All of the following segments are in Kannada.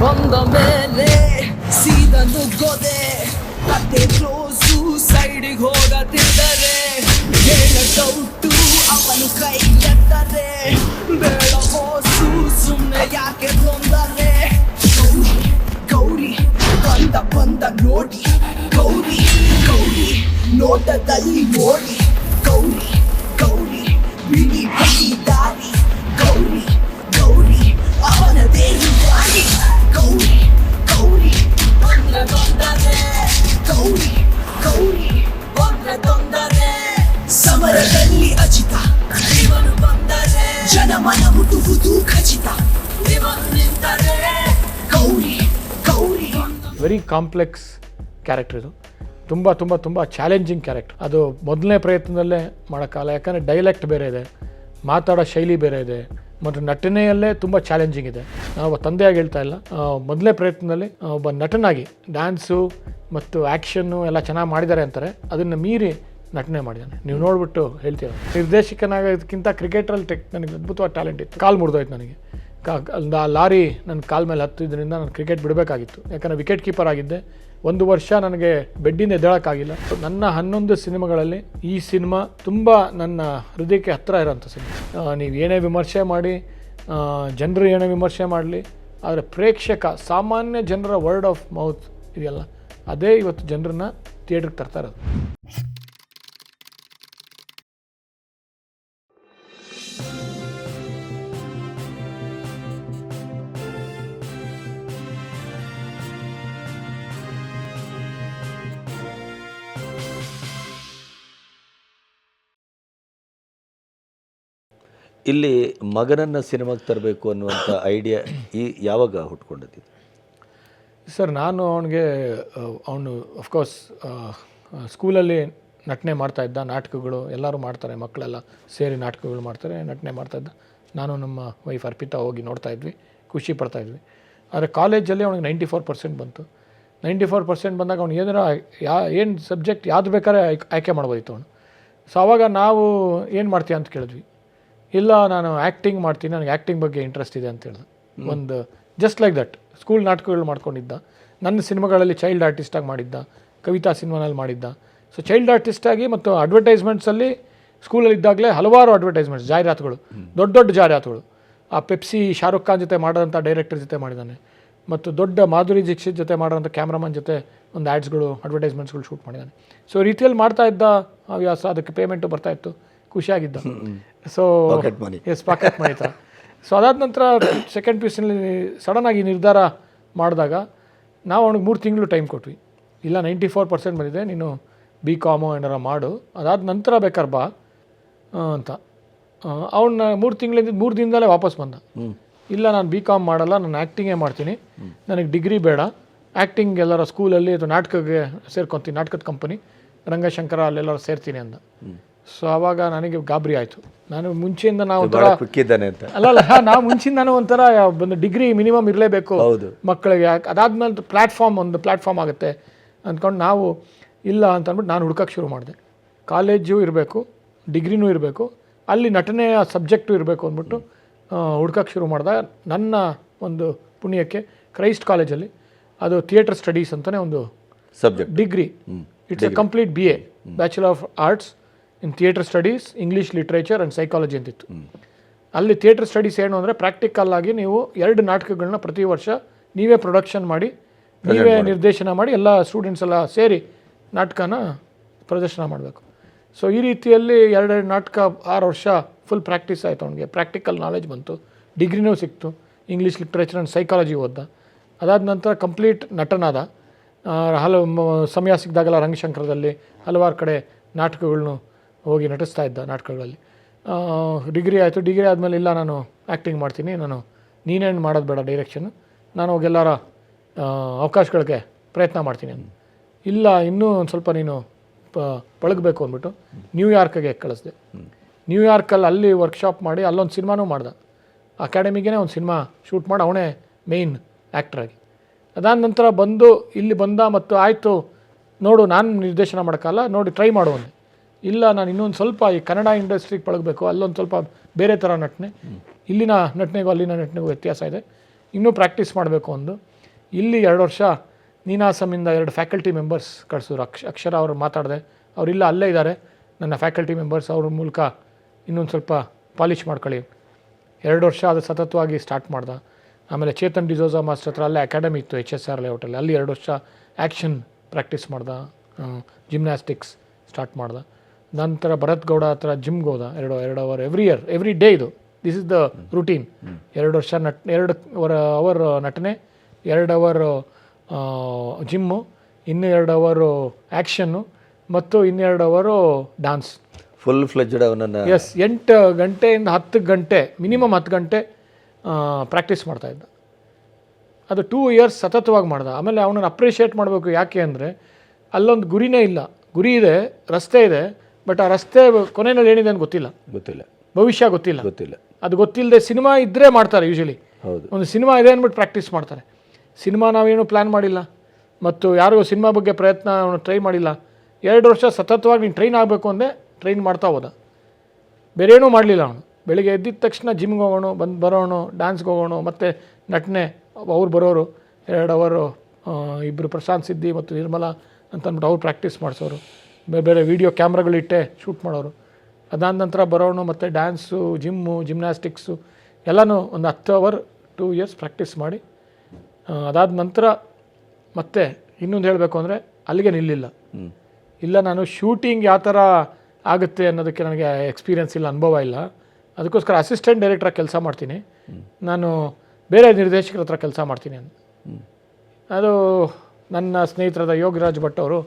ಬಂದ ಮೇಲೆ ಸೀದಾ ನುಗ್ಗೋದೆ ಮತ್ತೆ ಕ್ಲೋಸು ಸೈಡಿಗೆ ಹೋಗತಿದ್ದರೆ ಹೇಳ ಡೌಟು ಅವನು ಕೈ ಎತ್ತರೆ ಬೇಡ ಹೋಸು ಸುಮ್ಮನೆ ಯಾಕೆ ತೊಂದರೆ ಗೌರಿ ಗೌರಿ, ಬಂದ ಬಂದ ನೋಡಿ. ಗೌರಿ ಗೌರಿ, ನೋಟದಲ್ಲಿ ನೋಡಿ. ಗೌರಿ ಗೌರಿ, ಬಿಡಿ ಬಿಡಿ ದಾರಿ. ಗೌರಿ ಗೌರಿ ಅವನದೇ ದಾರಿ. ಗೌರಿ ಗೌರಿ ಬಂದ್ರೆ ತೊಂದರೆ ಗೌರಿ ಗೌರಿ ಬಂದ್ರೆ ತೊಂದರೆ ಸಮರದಲ್ಲಿ ಅಜಿತ ಇವನು ಬಂದರೆ ಜನಮನ ಹುಟ್ಟುವುದು ಖಚಿತ ಇವನು ನಿಂತರೆ Gauri Gauri very complex character ಇದು. ತುಂಬ ತುಂಬ ತುಂಬ ಚಾಲೆಂಜಿಂಗ್ ಕ್ಯಾರೆಕ್ಟರ್ ಅದು ಮೊದಲನೇ ಪ್ರಯತ್ನದಲ್ಲೇ ಮಾಡೋಕ್ಕಾಗಲ್ಲ. ಯಾಕಂದರೆ ಡೈಲೆಕ್ಟ್ ಬೇರೆ ಇದೆ. ಮಾತಾಡೋ ಶೈಲಿ ಬೇರೆ ಇದೆ. ಮತ್ತು ನಟನೆಯಲ್ಲೇ ತುಂಬ ಚಾಲೆಂಜಿಂಗ್ ಇದೆ. ನಾವು ತಂದೆಯಾಗಿ ಹೇಳ್ತಾ ಇಲ್ಲ. ಮೊದಲನೇ ಪ್ರಯತ್ನದಲ್ಲಿ ಒಬ್ಬ ನಟನಾಗಿ ಡ್ಯಾನ್ಸು ಮತ್ತು ಆ್ಯಕ್ಷನ್ನು ಎಲ್ಲ ಚೆನ್ನಾಗಿ ಮಾಡಿದ್ದಾರೆ ಅಂತಾರೆ. ಅದನ್ನು ಮೀರಿ ನಟನೆ ಮಾಡಿದ್ದಾನೆ. ನೀವು ನೋಡ್ಬಿಟ್ಟು ಹೇಳ್ತೀರ? ನಿರ್ದೇಶಕನಾಗೋದಕ್ಕಿಂತ ಕ್ರಿಕೆಟ್ರಲ್ಲಿ ಟೆಕ್ ನನಗೆ ಅದ್ಭುತವಾದ ಟ್ಯಾಲೆಂಟ್ ಇತ್ತು. ಕಾಲು ಮುರಿದೋಯ್ತು ನನಗೆ. ಕಾ ಲಾರಿ ನನ್ನ ಕಾಲ ಮೇಲೆ ಹತ್ತಿದ್ರಿಂದ ನಾನು ಕ್ರಿಕೆಟ್ ಬಿಡಬೇಕಾಗಿತ್ತು. ಯಾಕಂದರೆ ವಿಕೆಟ್ ಕೀಪರ್ ಆಗಿದ್ದೆ. ಒಂದು ವರ್ಷ ನನಗೆ ಬೆಡ್ಡಿಂದ ಎದ್ದೇಳೋಕ್ಕಾಗಿಲ್ಲ. ನನ್ನ ಹನ್ನೊಂದು ಸಿನಿಮಾಗಳಲ್ಲಿ ಈ ಸಿನಿಮಾ ತುಂಬ ನನ್ನ ಹೃದಯಕ್ಕೆ ಹತ್ತಿರ ಇರೋಂಥ ಸಿನಿಮಾ. ನೀವು ಏನೇ ವಿಮರ್ಶೆ ಮಾಡಿ ಜನರು ಏನೇ ವಿಮರ್ಶೆ ಮಾಡಲಿ, ಆದರೆ ಪ್ರೇಕ್ಷಕ, ಸಾಮಾನ್ಯ ಜನರ ವರ್ಡ್ ಆಫ್ ಮೌತ್ ಇದೆಯಲ್ಲ, ಅದೇ ಇವತ್ತು ಜನರನ್ನ ಥಿಯೇಟ್ರಿಗೆ ತರ್ತಾ ಇರೋದು. ಇಲ್ಲಿ ಮಗನನ್ನು ಸಿನಿಮಾಗೆ ತರಬೇಕು ಅನ್ನುವಂಥ ಐಡಿಯಾ ಈ ಯಾವಾಗ ಹುಟ್ಕೊಂಡಿದ್ದೀವಿ ಸರ್, ನಾನು ಅವನಿಗೆ ಅವನು ಅಫ್ಕೋರ್ಸ್ ಸ್ಕೂಲಲ್ಲಿ ನಟನೆ ಮಾಡ್ತಾ ಇದ್ದ, ನಾಟಕಗಳು ಎಲ್ಲರೂ ಮಾಡ್ತಾರೆ, ಮಕ್ಕಳೆಲ್ಲ ಸೇರಿ ನಾಟಕಗಳು ಮಾಡ್ತಾರೆ, ನಟನೆ ಮಾಡ್ತಾ ಇದ್ದ. ನಾನು ನಮ್ಮ ವೈಫ್ ಅರ್ಪಿತಾ ಹೋಗಿ ನೋಡ್ತಾ ಇದ್ವಿ, ಖುಷಿ ಪಡ್ತಾ ಇದ್ವಿ. ಆದರೆ ಕಾಲೇಜಲ್ಲಿ ಅವ್ನಿಗೆ ನೈಂಟಿ ಫೋರ್ ಪರ್ಸೆಂಟ್ ಬಂತು. ನೈಂಟಿ ಫೋರ್ ಪರ್ಸೆಂಟ್ ಬಂದಾಗ ಅವ್ನು ಏನಾರ, ಯಾ, ಏನು ಸಬ್ಜೆಕ್ಟ್ ಯಾವ್ದು ಬೇಕಾದ್ರೆ ಆಯ್ಕೆ ಮಾಡ್ಬೋದಿತ್ತು ಅವನು. ಸೊ ಅವಾಗ ನಾವು ಏನು ಮಾಡ್ತೀಯ ಅಂತ ಕೇಳಿದ್ವಿ. ಇಲ್ಲ ನಾನು ಆ್ಯಕ್ಟಿಂಗ್ ಮಾಡ್ತೀನಿ ನನಗೆ ಆ್ಯಕ್ಟಿಂಗ್ ಬಗ್ಗೆ ಇಂಟ್ರೆಸ್ಟ್ ಇದೆ ಅಂತ ಹೇಳಿದೆ ಒಂದು ಜಸ್ಟ್ ಲೈಕ್ ದಟ್ ಸ್ಕೂಲ್ ನಾಟಕಗಳು ಮಾಡ್ಕೊಂಡಿದ್ದ. ನನ್ನ ಸಿನಿಮಾಗಳಲ್ಲಿ ಚೈಲ್ಡ್ ಆರ್ಟಿಸ್ಟಾಗಿ ಮಾಡಿದ್ದ. ಕವಿತಾ ಸಿನಿಮಾನಲ್ಲಿ ಮಾಡಿದ್ದ. ಸೊ ಚೈಲ್ಡ್ ಆರ್ಟಿಸ್ಟಾಗಿ ಮತ್ತು ಅಡ್ವರ್ಟೈಸ್ಮೆಂಟ್ಸಲ್ಲಿ ಸ್ಕೂಲಲ್ಲಿ ಇದ್ದಾಗಲೇ ಹಲವಾರು ಅಡ್ವರ್ಟೈಸ್ಮೆಂಟ್ಸ್ ಜಾಹೀರಾತುಗಳು ದೊಡ್ಡ ದೊಡ್ಡ ಜಾಹೀರಾತುಗಳು. ಆ ಪೆಪ್ಸಿ ಶಾರುಖ್ ಖಾನ್ ಜೊತೆ ಮಾಡೋಂಥ ಡೈರೆಕ್ಟರ್ ಜೊತೆ ಮಾಡಿದ್ದಾನೆ. ಮತ್ತು ದೊಡ್ಡ ಮಾಧುರಿ ದೀಕ್ಷಿತ್ ಜೊತೆ ಮಾಡೋಂಥ ಕ್ಯಾಮ್ರಾಮನ್ ಜೊತೆ ಒಂದು ಆ್ಯಡ್ಸ್ಗಳು ಅಡ್ವರ್ಟೈಸ್ಮೆಂಟ್ಸ್ಗಳು ಶೂಟ್ ಮಾಡಿದ್ದಾನೆ. ಸೊ ರೀತಿಯಲ್ಲಿ ಮಾಡ್ತಾ ಇದ್ದ ಹವ್ಯಾಸ ಅದಕ್ಕೆ ಪೇಮೆಂಟು ಬರ್ತಾ ಇತ್ತು. ಖುಷಿಯಾಗಿದ್ದ. So money as pocket money ಥರ ಸೊ ಅದಾದ ನಂತರ ಸೆಕೆಂಡ್ ಪಿ ಯು ಸಿನಲ್ಲಿ ಸಡನ್ನಾಗಿ ನಿರ್ಧಾರ ಮಾಡಿದಾಗ ನಾವು ಅವ್ನಿಗೆ ಮೂರು ತಿಂಗಳು ಟೈಮ್ ಕೊಟ್ವಿ. ಇಲ್ಲ ನೈಂಟಿ ಫೋರ್ ಪರ್ಸೆಂಟ್ ಬಂದಿದೆ ನೀನು ಬಿ ಕಾಮು ಏನಾರ ಮಾಡು. ಅದಾದ ನಂತರ ಬೇಕಾದ್ರೆ ಬಾ ಅಂತ. ಅವನ್ನ ಮೂರು ತಿಂಗಳಿಂದ ಮೂರು ದಿನದಲ್ಲೇ ವಾಪಸ್ ಬಂದ. ಇಲ್ಲ ನಾನು ಬಿ ಕಾಮ್ ಮಾಡಲ್ಲ ನಾನು ಆ್ಯಕ್ಟಿಂಗೇ ಮಾಡ್ತೀನಿ. ನನಗೆ ಡಿಗ್ರಿ ಬೇಡ. ಆ್ಯಕ್ಟಿಂಗ್ ಎಲ್ಲರ ಸ್ಕೂಲಲ್ಲಿ ಅಥವಾ ನಾಟಕಕ್ಕೆ ಸೇರ್ಕೊತೀನಿ ನಾಟಕದ ಕಂಪನಿ ರಂಗಶಂಕರ ಅಲ್ಲೆಲ್ಲರೂ ಸೇರ್ತೀನಿ ಅಂದ. ಸೊ ಆವಾಗ ನನಗೆ ಗಾಬರಿ ಆಯಿತು. ನಾನು ಮುಂಚೆಯಿಂದ ನಾವು ಅಂತ. ಅಲ್ಲ ನಾವು ಮುಂಚಿಂದಾನು ಒಂಥರ ಒಂದು ಡಿಗ್ರಿ ಮಿನಿಮಮ್ ಇರಲೇಬೇಕು ಹೌದು. ಮಕ್ಕಳಿಗೆ. ಯಾಕೆ ಅದಾದ್ಮೇಲೆ ಪ್ಲ್ಯಾಟ್ಫಾರ್ಮ್ ಒಂದು ಪ್ಲ್ಯಾಟ್ಫಾರ್ಮ್ ಆಗುತ್ತೆ ಅಂದ್ಕೊಂಡು ನಾವು ಇಲ್ಲ ಅಂತ ಅಂದ್ಬಿಟ್ಟು ನಾನು ಹುಡ್ಕಕ್ಕೆ ಶುರು ಮಾಡಿದೆ. ಕಾಲೇಜು ಇರಬೇಕು ಡಿಗ್ರಿನೂ ಇರಬೇಕು ಅಲ್ಲಿ ನಟನೆಯ ಸಬ್ಜೆಕ್ಟು ಇರಬೇಕು ಅಂದ್ಬಿಟ್ಟು ಹುಡ್ಕಕ್ಕೆ ಶುರು ಮಾಡಿದೆ. ನನ್ನ ಒಂದು ಪುಣ್ಯಕ್ಕೆ ಕ್ರೈಸ್ಟ್ ಕಾಲೇಜಲ್ಲಿ ಅದು ಥಿಯೇಟರ್ ಸ್ಟಡೀಸ್ ಅಂತಲೇ ಒಂದು subject degree it's a complete B A bachelor of arts in theatre studies English literature and psychology ಅಂತಿತ್ತು. ಅಲ್ಲಿ ಥಿಯೇಟರ್ ಸ್ಟಡೀಸ್ ಏನು ಅಂದರೆ ಪ್ರಾಕ್ಟಿಕಲ್ ಆಗಿ ನೀವು ಎರಡು ನಾಟಕಗಳನ್ನ ಪ್ರತಿ ವರ್ಷ ನೀವೇ ಪ್ರೊಡಕ್ಷನ್ ಮಾಡಿ ನೀವೇ ನಿರ್ದೇಶನ ಮಾಡಿ ಎಲ್ಲ ಸ್ಟೂಡೆಂಟ್ಸ್ ಎಲ್ಲ ಸೇರಿ ನಾಟಕನ ಪ್ರದರ್ಶನ ಮಾಡಬೇಕು. ಸೊ ಈ ರೀತಿಯಲ್ಲಿ ಎರಡೆರಡು ನಾಟಕ ಆರು ವರ್ಷ ಫುಲ್ ಪ್ರಾಕ್ಟೀಸ್ ಆಯಿತು ಅವನಿಗೆ. ಪ್ರಾಕ್ಟಿಕಲ್ ನಾಲೆಜ್ ಬಂತು. ಡಿಗ್ರಿನೂ ಸಿಕ್ತು. ಇಂಗ್ಲೀಷ್ ಲಿಟ್ರೇಚರ್ ಆ್ಯಂಡ್ ಸೈಕಾಲಜಿ ಓದ್ದ. ಅದಾದ ನಂತರ ಕಂಪ್ಲೀಟ್ ನಟನಾದ ಹಲವು ಸಮಯ ಸಿಕ್ಕಿದಾಗೆಲ್ಲ ರಂಗಶಂಕರದಲ್ಲಿ ಹಲವಾರು ಕಡೆ ನಾಟಕಗಳನ್ನು ಹೋಗಿ ನಟಿಸ್ತಾ ಇದ್ದ ನಾಟಕಗಳಲ್ಲಿ. ಡಿಗ್ರಿ ಆಯಿತು. ಡಿಗ್ರಿ ಆದಮೇಲೆ ಇಲ್ಲ, ನಾನು ಆ್ಯಕ್ಟಿಂಗ್ ಮಾಡ್ತೀನಿ. ನಾನು ನೀನೇನು ಮಾಡೋದು ಬೇಡ ಡೈರೆಕ್ಷನ್ ನಾನು ಹೋಗೆಲ್ಲರ ಅವಕಾಶಗಳಿಗೆ ಪ್ರಯತ್ನ ಮಾಡ್ತೀನಿ ಅಂತ. ಇಲ್ಲ, ಇನ್ನೂ ಒಂದು ಸ್ವಲ್ಪ ನೀನು, ಪ, ಪಳಗಬೇಕು ಅಂದ್ಬಿಟ್ಟು ನ್ಯೂಯಾರ್ಕ್ಗೆ ಕಳಿಸ್ದೆ. ನ್ಯೂಯಾರ್ಕಲ್ಲಿ ಅಲ್ಲಿ ವರ್ಕ್ಶಾಪ್ ಮಾಡಿ ಅಲ್ಲೊಂದು ಸಿನಿಮಾನೂ ಮಾಡ್ದೆ. ಅಕಾಡೆಮಿಗೆ ಒಂದು ಸಿನಿಮಾ ಶೂಟ್ ಮಾಡಿ, ಅವನೇ ಮೇಯ್ನ್ ಆ್ಯಕ್ಟ್ರಾಗಿ ಅದಾದ ನಂತರ ಬಂದು, ಇಲ್ಲಿ ಬಂದ ಮತ್ತು ಆಯಿತು, ನೋಡು, ನಾನು ನಿರ್ದೇಶನ ಮಾಡೋಕ್ಕಲ್ಲ, ನೋಡಿ ಟ್ರೈ ಮಾಡು ಅಂದೆ. ಇಲ್ಲ, ನಾನು ಇನ್ನೊಂದು ಸ್ವಲ್ಪ ಈ ಕನ್ನಡ ಇಂಡಸ್ಟ್ರಿಗೆ ಪಳಗಬೇಕು. ಅಲ್ಲೊಂದು ಸ್ವಲ್ಪ ಬೇರೆ ಥರ ನಟನೆ. ಇಲ್ಲಿನ ನಟನೆಗೂ ಅಲ್ಲಿನ ನಟನೆಗೂ ವ್ಯತ್ಯಾಸ ಇದೆ. ಇನ್ನೂ ಪ್ರಾಕ್ಟೀಸ್ ಮಾಡಬೇಕು ಒಂದು. ಇಲ್ಲಿ ಎರಡು ವರ್ಷ ನೀನಾಸಮಿಂದ ಎರಡು ಫ್ಯಾಕಲ್ಟಿ ಮೆಂಬರ್ಸ್ ಕಳಿಸಿದ್ರು. ಅಕ್ಷ, ಅಕ್ಷರ ಅವರು ಮಾತಾಡಿದೆ. ಅವರಿಲ್ಲ ಅಲ್ಲೇ ಇದ್ದಾರೆ ನನ್ನ ಫ್ಯಾಕಲ್ಟಿ ಮೆಂಬರ್ಸ್ ಅವ್ರ ಮೂಲಕ ಇನ್ನೊಂದು ಸ್ವಲ್ಪ ಪಾಲಿಷ್ ಮಾಡ್ಕೊಳ್ಳಿ. ಎರಡು ವರ್ಷ ಅದು ಸತತವಾಗಿ ಸ್ಟಾರ್ಟ್ ಮಾಡ್ದೆ. ಆಮೇಲೆ ಚೇತನ್ ಡಿಸೋಜಾ ಮಾಸ್ಟರ್ ಹತ್ರ ಅಲ್ಲೇ ಅಕಾಡೆಮಿ ಇತ್ತು ಎಚ್ ಎಸ್ ಆರ್ ಲೇಔಟಲ್ಲಿ ಅಲ್ಲಿ. ಎರಡು ವರ್ಷ ಆ್ಯಕ್ಷನ್ ಪ್ರಾಕ್ಟೀಸ್ ಮಾಡ್ದೆ. ಜಿಮ್ನಾಸ್ಟಿಕ್ಸ್ ಸ್ಟಾರ್ಟ್ ಮಾಡ್ದೆ. ನಂತರ ಭರತ್ ಗೌಡ ಹತ್ರ ಜಿಮ್ಗೆ ಹೋದ ಎರಡು ಎರಡು hour every year every day ಇದು. ದಿಸ್ ಇಸ್ ದ ರುಟೀನ್ ಎರಡು ವರ್ಷ ನಟ್ ಎರಡು ಅವರ್ ಅವರ್ ನಟನೆ ಎರಡು ಅವರ್ ಜಿಮ್ಮು ಇನ್ನು ಎರಡು ಅವರು ಆ್ಯಕ್ಷನ್ನು ಮತ್ತು ಇನ್ನೆರಡು ಅವರು ಡಾನ್ಸ್ ಫುಲ್ ಫ್ಲೆಜ್ಡ್ ಅವನನ್ನು ಎಸ್ ಎಂಟು ಗಂಟೆಯಿಂದ ಹತ್ತು ಗಂಟೆ ಮಿನಿಮಮ್ ಹತ್ತು ಗಂಟೆ ಪ್ರಾಕ್ಟೀಸ್ ಮಾಡ್ತಾಯಿದ್ದ ಅದು ಟೂ ಇಯರ್ಸ್ ಸತತವಾಗಿ ಮಾಡ್ದ. ಆಮೇಲೆ ಅವನನ್ನು ಅಪ್ರಿಷಿಯೇಟ್ ಮಾಡಬೇಕು ಯಾಕೆ ಅಂದರೆ ಅಲ್ಲೊಂದು ಗುರಿನೇ ಇಲ್ಲ. ಗುರಿ ಇದೆ ರಸ್ತೆ ಇದೆ ಬಟ್ ಆ ರಸ್ತೆ ಕೊನೆಯಲ್ಲಿ ಏನಿದೆ ಅಂತ ಗೊತ್ತಿಲ್ಲ. ಗೊತ್ತಿಲ್ಲ. ಭವಿಷ್ಯ ಗೊತ್ತಿಲ್ಲ. ಗೊತ್ತಿಲ್ಲ. ಅದು ಗೊತ್ತಿಲ್ಲದೆ ಸಿನಿಮಾ ಇದ್ದರೆ ಮಾಡ್ತಾರೆ ಯೂಶಲಿ ಹೌದು. ಒಂದು ಸಿನಿಮಾ ಇದೆ ಅಂದ್ಬಿಟ್ಟು ಪ್ರಾಕ್ಟೀಸ್ ಮಾಡ್ತಾರೆ. ಸಿನಿಮಾ ನಾವೇನು ಪ್ಲ್ಯಾನ್ ಮಾಡಿಲ್ಲ. ಮತ್ತು ಯಾರಿಗೂ ಸಿನಿಮಾ ಬಗ್ಗೆ ಪ್ರಯತ್ನ ಅವನು ಟ್ರೈ ಮಾಡಿಲ್ಲ. ಎರಡು ವರ್ಷ ಸತತವಾಗಿ ನೀನು ಟ್ರೈನ್ ಆಗಬೇಕು ಅಂದರೆ ಟ್ರೈನ್ ಮಾಡ್ತಾ ಹೋದ. ಬೇರೆ ಏನೂ ಮಾಡಲಿಲ್ಲ ಅವನು. ಬೆಳಿಗ್ಗೆ ಎದ್ದಿದ ತಕ್ಷಣ ಜಿಮ್ಗೆ ಹೋಗೋಣ ಬಂದು ಬರೋಣ ಡ್ಯಾನ್ಸ್ಗೆ ಹೋಗೋಣ ಮತ್ತು ನಟನೆ ಅವ್ರು ಬರೋರು ಎರಡು ಅವರು ಇಬ್ಬರು ಪ್ರಶಾಂತ್ ಸಿದ್ದಿ ಮತ್ತು ನಿರ್ಮಲಾ ಅಂತ ಅಂದ್ಬಿಟ್ಟು ಅವ್ರು ಪ್ರಾಕ್ಟೀಸ್ ಮಾಡಿಸೋರು. ಬೇರೆ ಬೇರೆ ವೀಡಿಯೋ ಕ್ಯಾಮ್ರಾಗಳಿಟ್ಟೆ ಶೂಟ್ ಮಾಡೋರು. ಅದಾದ ನಂತರ ಬರೋಣ ಮತ್ತು ಡ್ಯಾನ್ಸು ಜಿಮ್ಮು ಜಿಮ್ನಾಸ್ಟಿಕ್ಸು ಎಲ್ಲನೂ ಒಂದು ಹತ್ತು ಅವರ್ ಟೂ ಇಯರ್ಸ್ ಪ್ರಾಕ್ಟೀಸ್ ಮಾಡಿ. ಅದಾದ ನಂತರ ಮತ್ತೆ ಇನ್ನೊಂದು ಹೇಳಬೇಕು ಅಂದರೆ ಅಲ್ಲಿಗೆ ನಿಲ್ಲಿಲ್ಲ. ಇಲ್ಲ ನಾನು ಶೂಟಿಂಗ್ ಯಾವ ಥರ ಆಗುತ್ತೆ ಅನ್ನೋದಕ್ಕೆ ನನಗೆ ಎಕ್ಸ್ಪೀರಿಯನ್ಸ್ ಇಲ್ಲ ಅನುಭವ ಇಲ್ಲ. ಅದಕ್ಕೋಸ್ಕರ ಅಸಿಸ್ಟೆಂಟ್ ಡೈರೆಕ್ಟ್ರಾಗಿ ಕೆಲಸ ಮಾಡ್ತೀನಿ. ನಾನು ಬೇರೆ ನಿರ್ದೇಶಕರ ಹತ್ರ ಕೆಲಸ ಮಾಡ್ತೀನಿ ಅಂತ. ಅದು ನನ್ನ ಸ್ನೇಹಿತರಾದ ಯೋಗರಾಜ್ ಭಟ್ ಅವರು.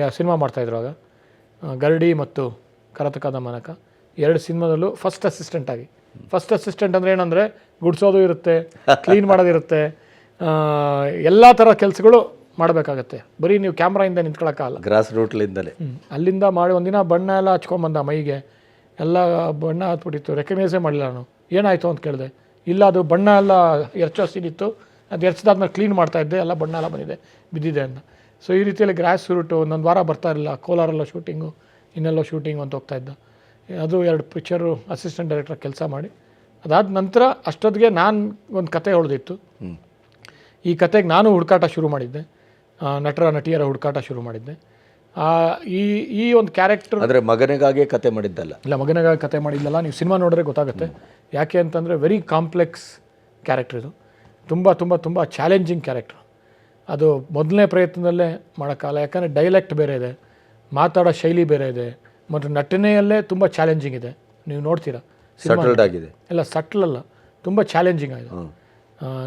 ಯಾ ಸಿನಿಮಾ ಮಾಡ್ತಾಯಿದ್ರು ಆಗ. ಗರಡಿ ಮತ್ತು ಕರತಕದ ಮನಕ. ಎರಡು ಸಿನಿಮಾದಲ್ಲೂ ಫಸ್ಟ್ ಅಸಿಸ್ಟೆಂಟ್ ಆಗಿ. ಫಸ್ಟ್ ಅಸಿಸ್ಟೆಂಟ್ ಅಂದರೆ ಏನಂದರೆ ಗುಡಿಸೋದು ಇರುತ್ತೆ ಕ್ಲೀನ್ ಮಾಡೋದಿರುತ್ತೆ ಎಲ್ಲ ಥರ ಕೆಲಸಗಳು ಮಾಡಬೇಕಾಗತ್ತೆ. ಬರೀ ನೀವು ಕ್ಯಾಮ್ರಾಯಿಂದ ನಿಂತ್ಕೊಳ್ಳೋಕ್ಕಾಗಲ್ಲ ಗ್ರಾಸ್ ರೂಟ್ಲಿಂದಲೇ. ಅಲ್ಲಿಂದ ಮಾಡಿ ಒಂದಿನ ಬಣ್ಣ ಎಲ್ಲ ಹಚ್ಕೊಂಬಂದ ಮೈಗೆ. ಎಲ್ಲ ಬಣ್ಣ ಹತ್ಬಿಟ್ಟಿತ್ತು. ರೆಕಗ್ನೈಸೇ ಮಾಡಿಲ್ಲ ನಾನು. ಏನಾಯಿತು ಅಂತ ಕೇಳಿದೆ. ಇಲ್ಲ ಅದು ಬಣ್ಣ ಎಲ್ಲ ಎರ್ಚೋ ಸೀನಿತ್ತು ಅದು ಎರ್ಚಿದಾದ್ಮೇಲೆ ಕ್ಲೀನ್ ಮಾಡ್ತಾ ಇದ್ದೆ. ಎಲ್ಲ ಬಣ್ಣ ಎಲ್ಲ ಬಂದಿದೆ. ಬಿದ್ದಿದೆ ಅಂತ. ಸೊ ಈ ರೀತಿಯಲ್ಲಿ ಗ್ರಾಸ್ ರೂಟು ಒಂದೊಂದು ವಾರ ಬರ್ತಾ ಇರಲಿಲ್ಲ. ಕೋಲಾರಲ್ಲೋ ಶೂಟಿಂಗು ಇನ್ನೆಲ್ಲೋ ಶೂಟಿಂಗ್ ಅಂತ ಹೋಗ್ತಾ ಇದ್ದ. ಅದು ಎರಡು ಪಿಕ್ಚರು ಅಸಿಸ್ಟೆಂಟ್ ಡೈರೆಕ್ಟರ್ ಕೆಲಸ ಮಾಡಿ. ಅದಾದ ನಂತರ ಅಷ್ಟೊತ್ತಿಗೆ ನಾನು ಒಂದು ಕತೆ ಹೊಡೆದಿತ್ತು ಹ್ಮ್. ಈ ಕತೆಗೆ ನಾನು ಹುಡುಕಾಟ ಶುರು ಮಾಡಿದ್ದೆ. ನಟರ ನಟಿಯರ ಹುಡುಕಾಟ ಶುರು ಮಾಡಿದ್ದೆ. ಆ, ಈ ಈ ಒಂದು ಕ್ಯಾರೆಕ್ಟರ್ ಅಂದರೆ ಮಗನಿಗಾಗೇ ಕತೆ ಮಾಡಿದ್ದಲ್ಲ? ಇಲ್ಲ ಮಗನಿಗಾಗಿ ಕತೆ ಮಾಡಿದ್ದಲ್ಲ. ನೀವು ಸಿನಿಮಾ ನೋಡಿದ್ರೆ ಗೊತ್ತಾಗುತ್ತೆ. ಯಾಕೆ ಅಂತಂದರೆ ವೆರಿ ಕಾಂಪ್ಲೆಕ್ಸ್ ಕ್ಯಾರೆಕ್ಟರ್ ಇದು. ತುಂಬ ತುಂಬ ತುಂಬ ಚಾಲೆಂಜಿಂಗ್ ಕ್ಯಾರೆಕ್ಟರ್ ಅದು ಮೊದಲನೇ ಪ್ರಯತ್ನದಲ್ಲೇ ಮಾಡೋಕ್ಕಾಗಲ್ಲ. ಯಾಕಂದರೆ ಡೈಲೆಕ್ಟ್ ಬೇರೆ ಇದೆ. ಮಾತಾಡೋ ಶೈಲಿ ಬೇರೆ ಇದೆ. ಮತ್ತು ನಟನೆಯಲ್ಲೇ ತುಂಬ ಚಾಲೆಂಜಿಂಗ್ ಇದೆ. ನೀವು ನೋಡ್ತೀರಾ ಸಟಲ್ಡ್ ಆಗಿದೆ. ಸಟ್ಲ್ ಅಲ್ಲ. ತುಂಬ ಚಾಲೆಂಜಿಂಗ್ ಆಗಿದೆ.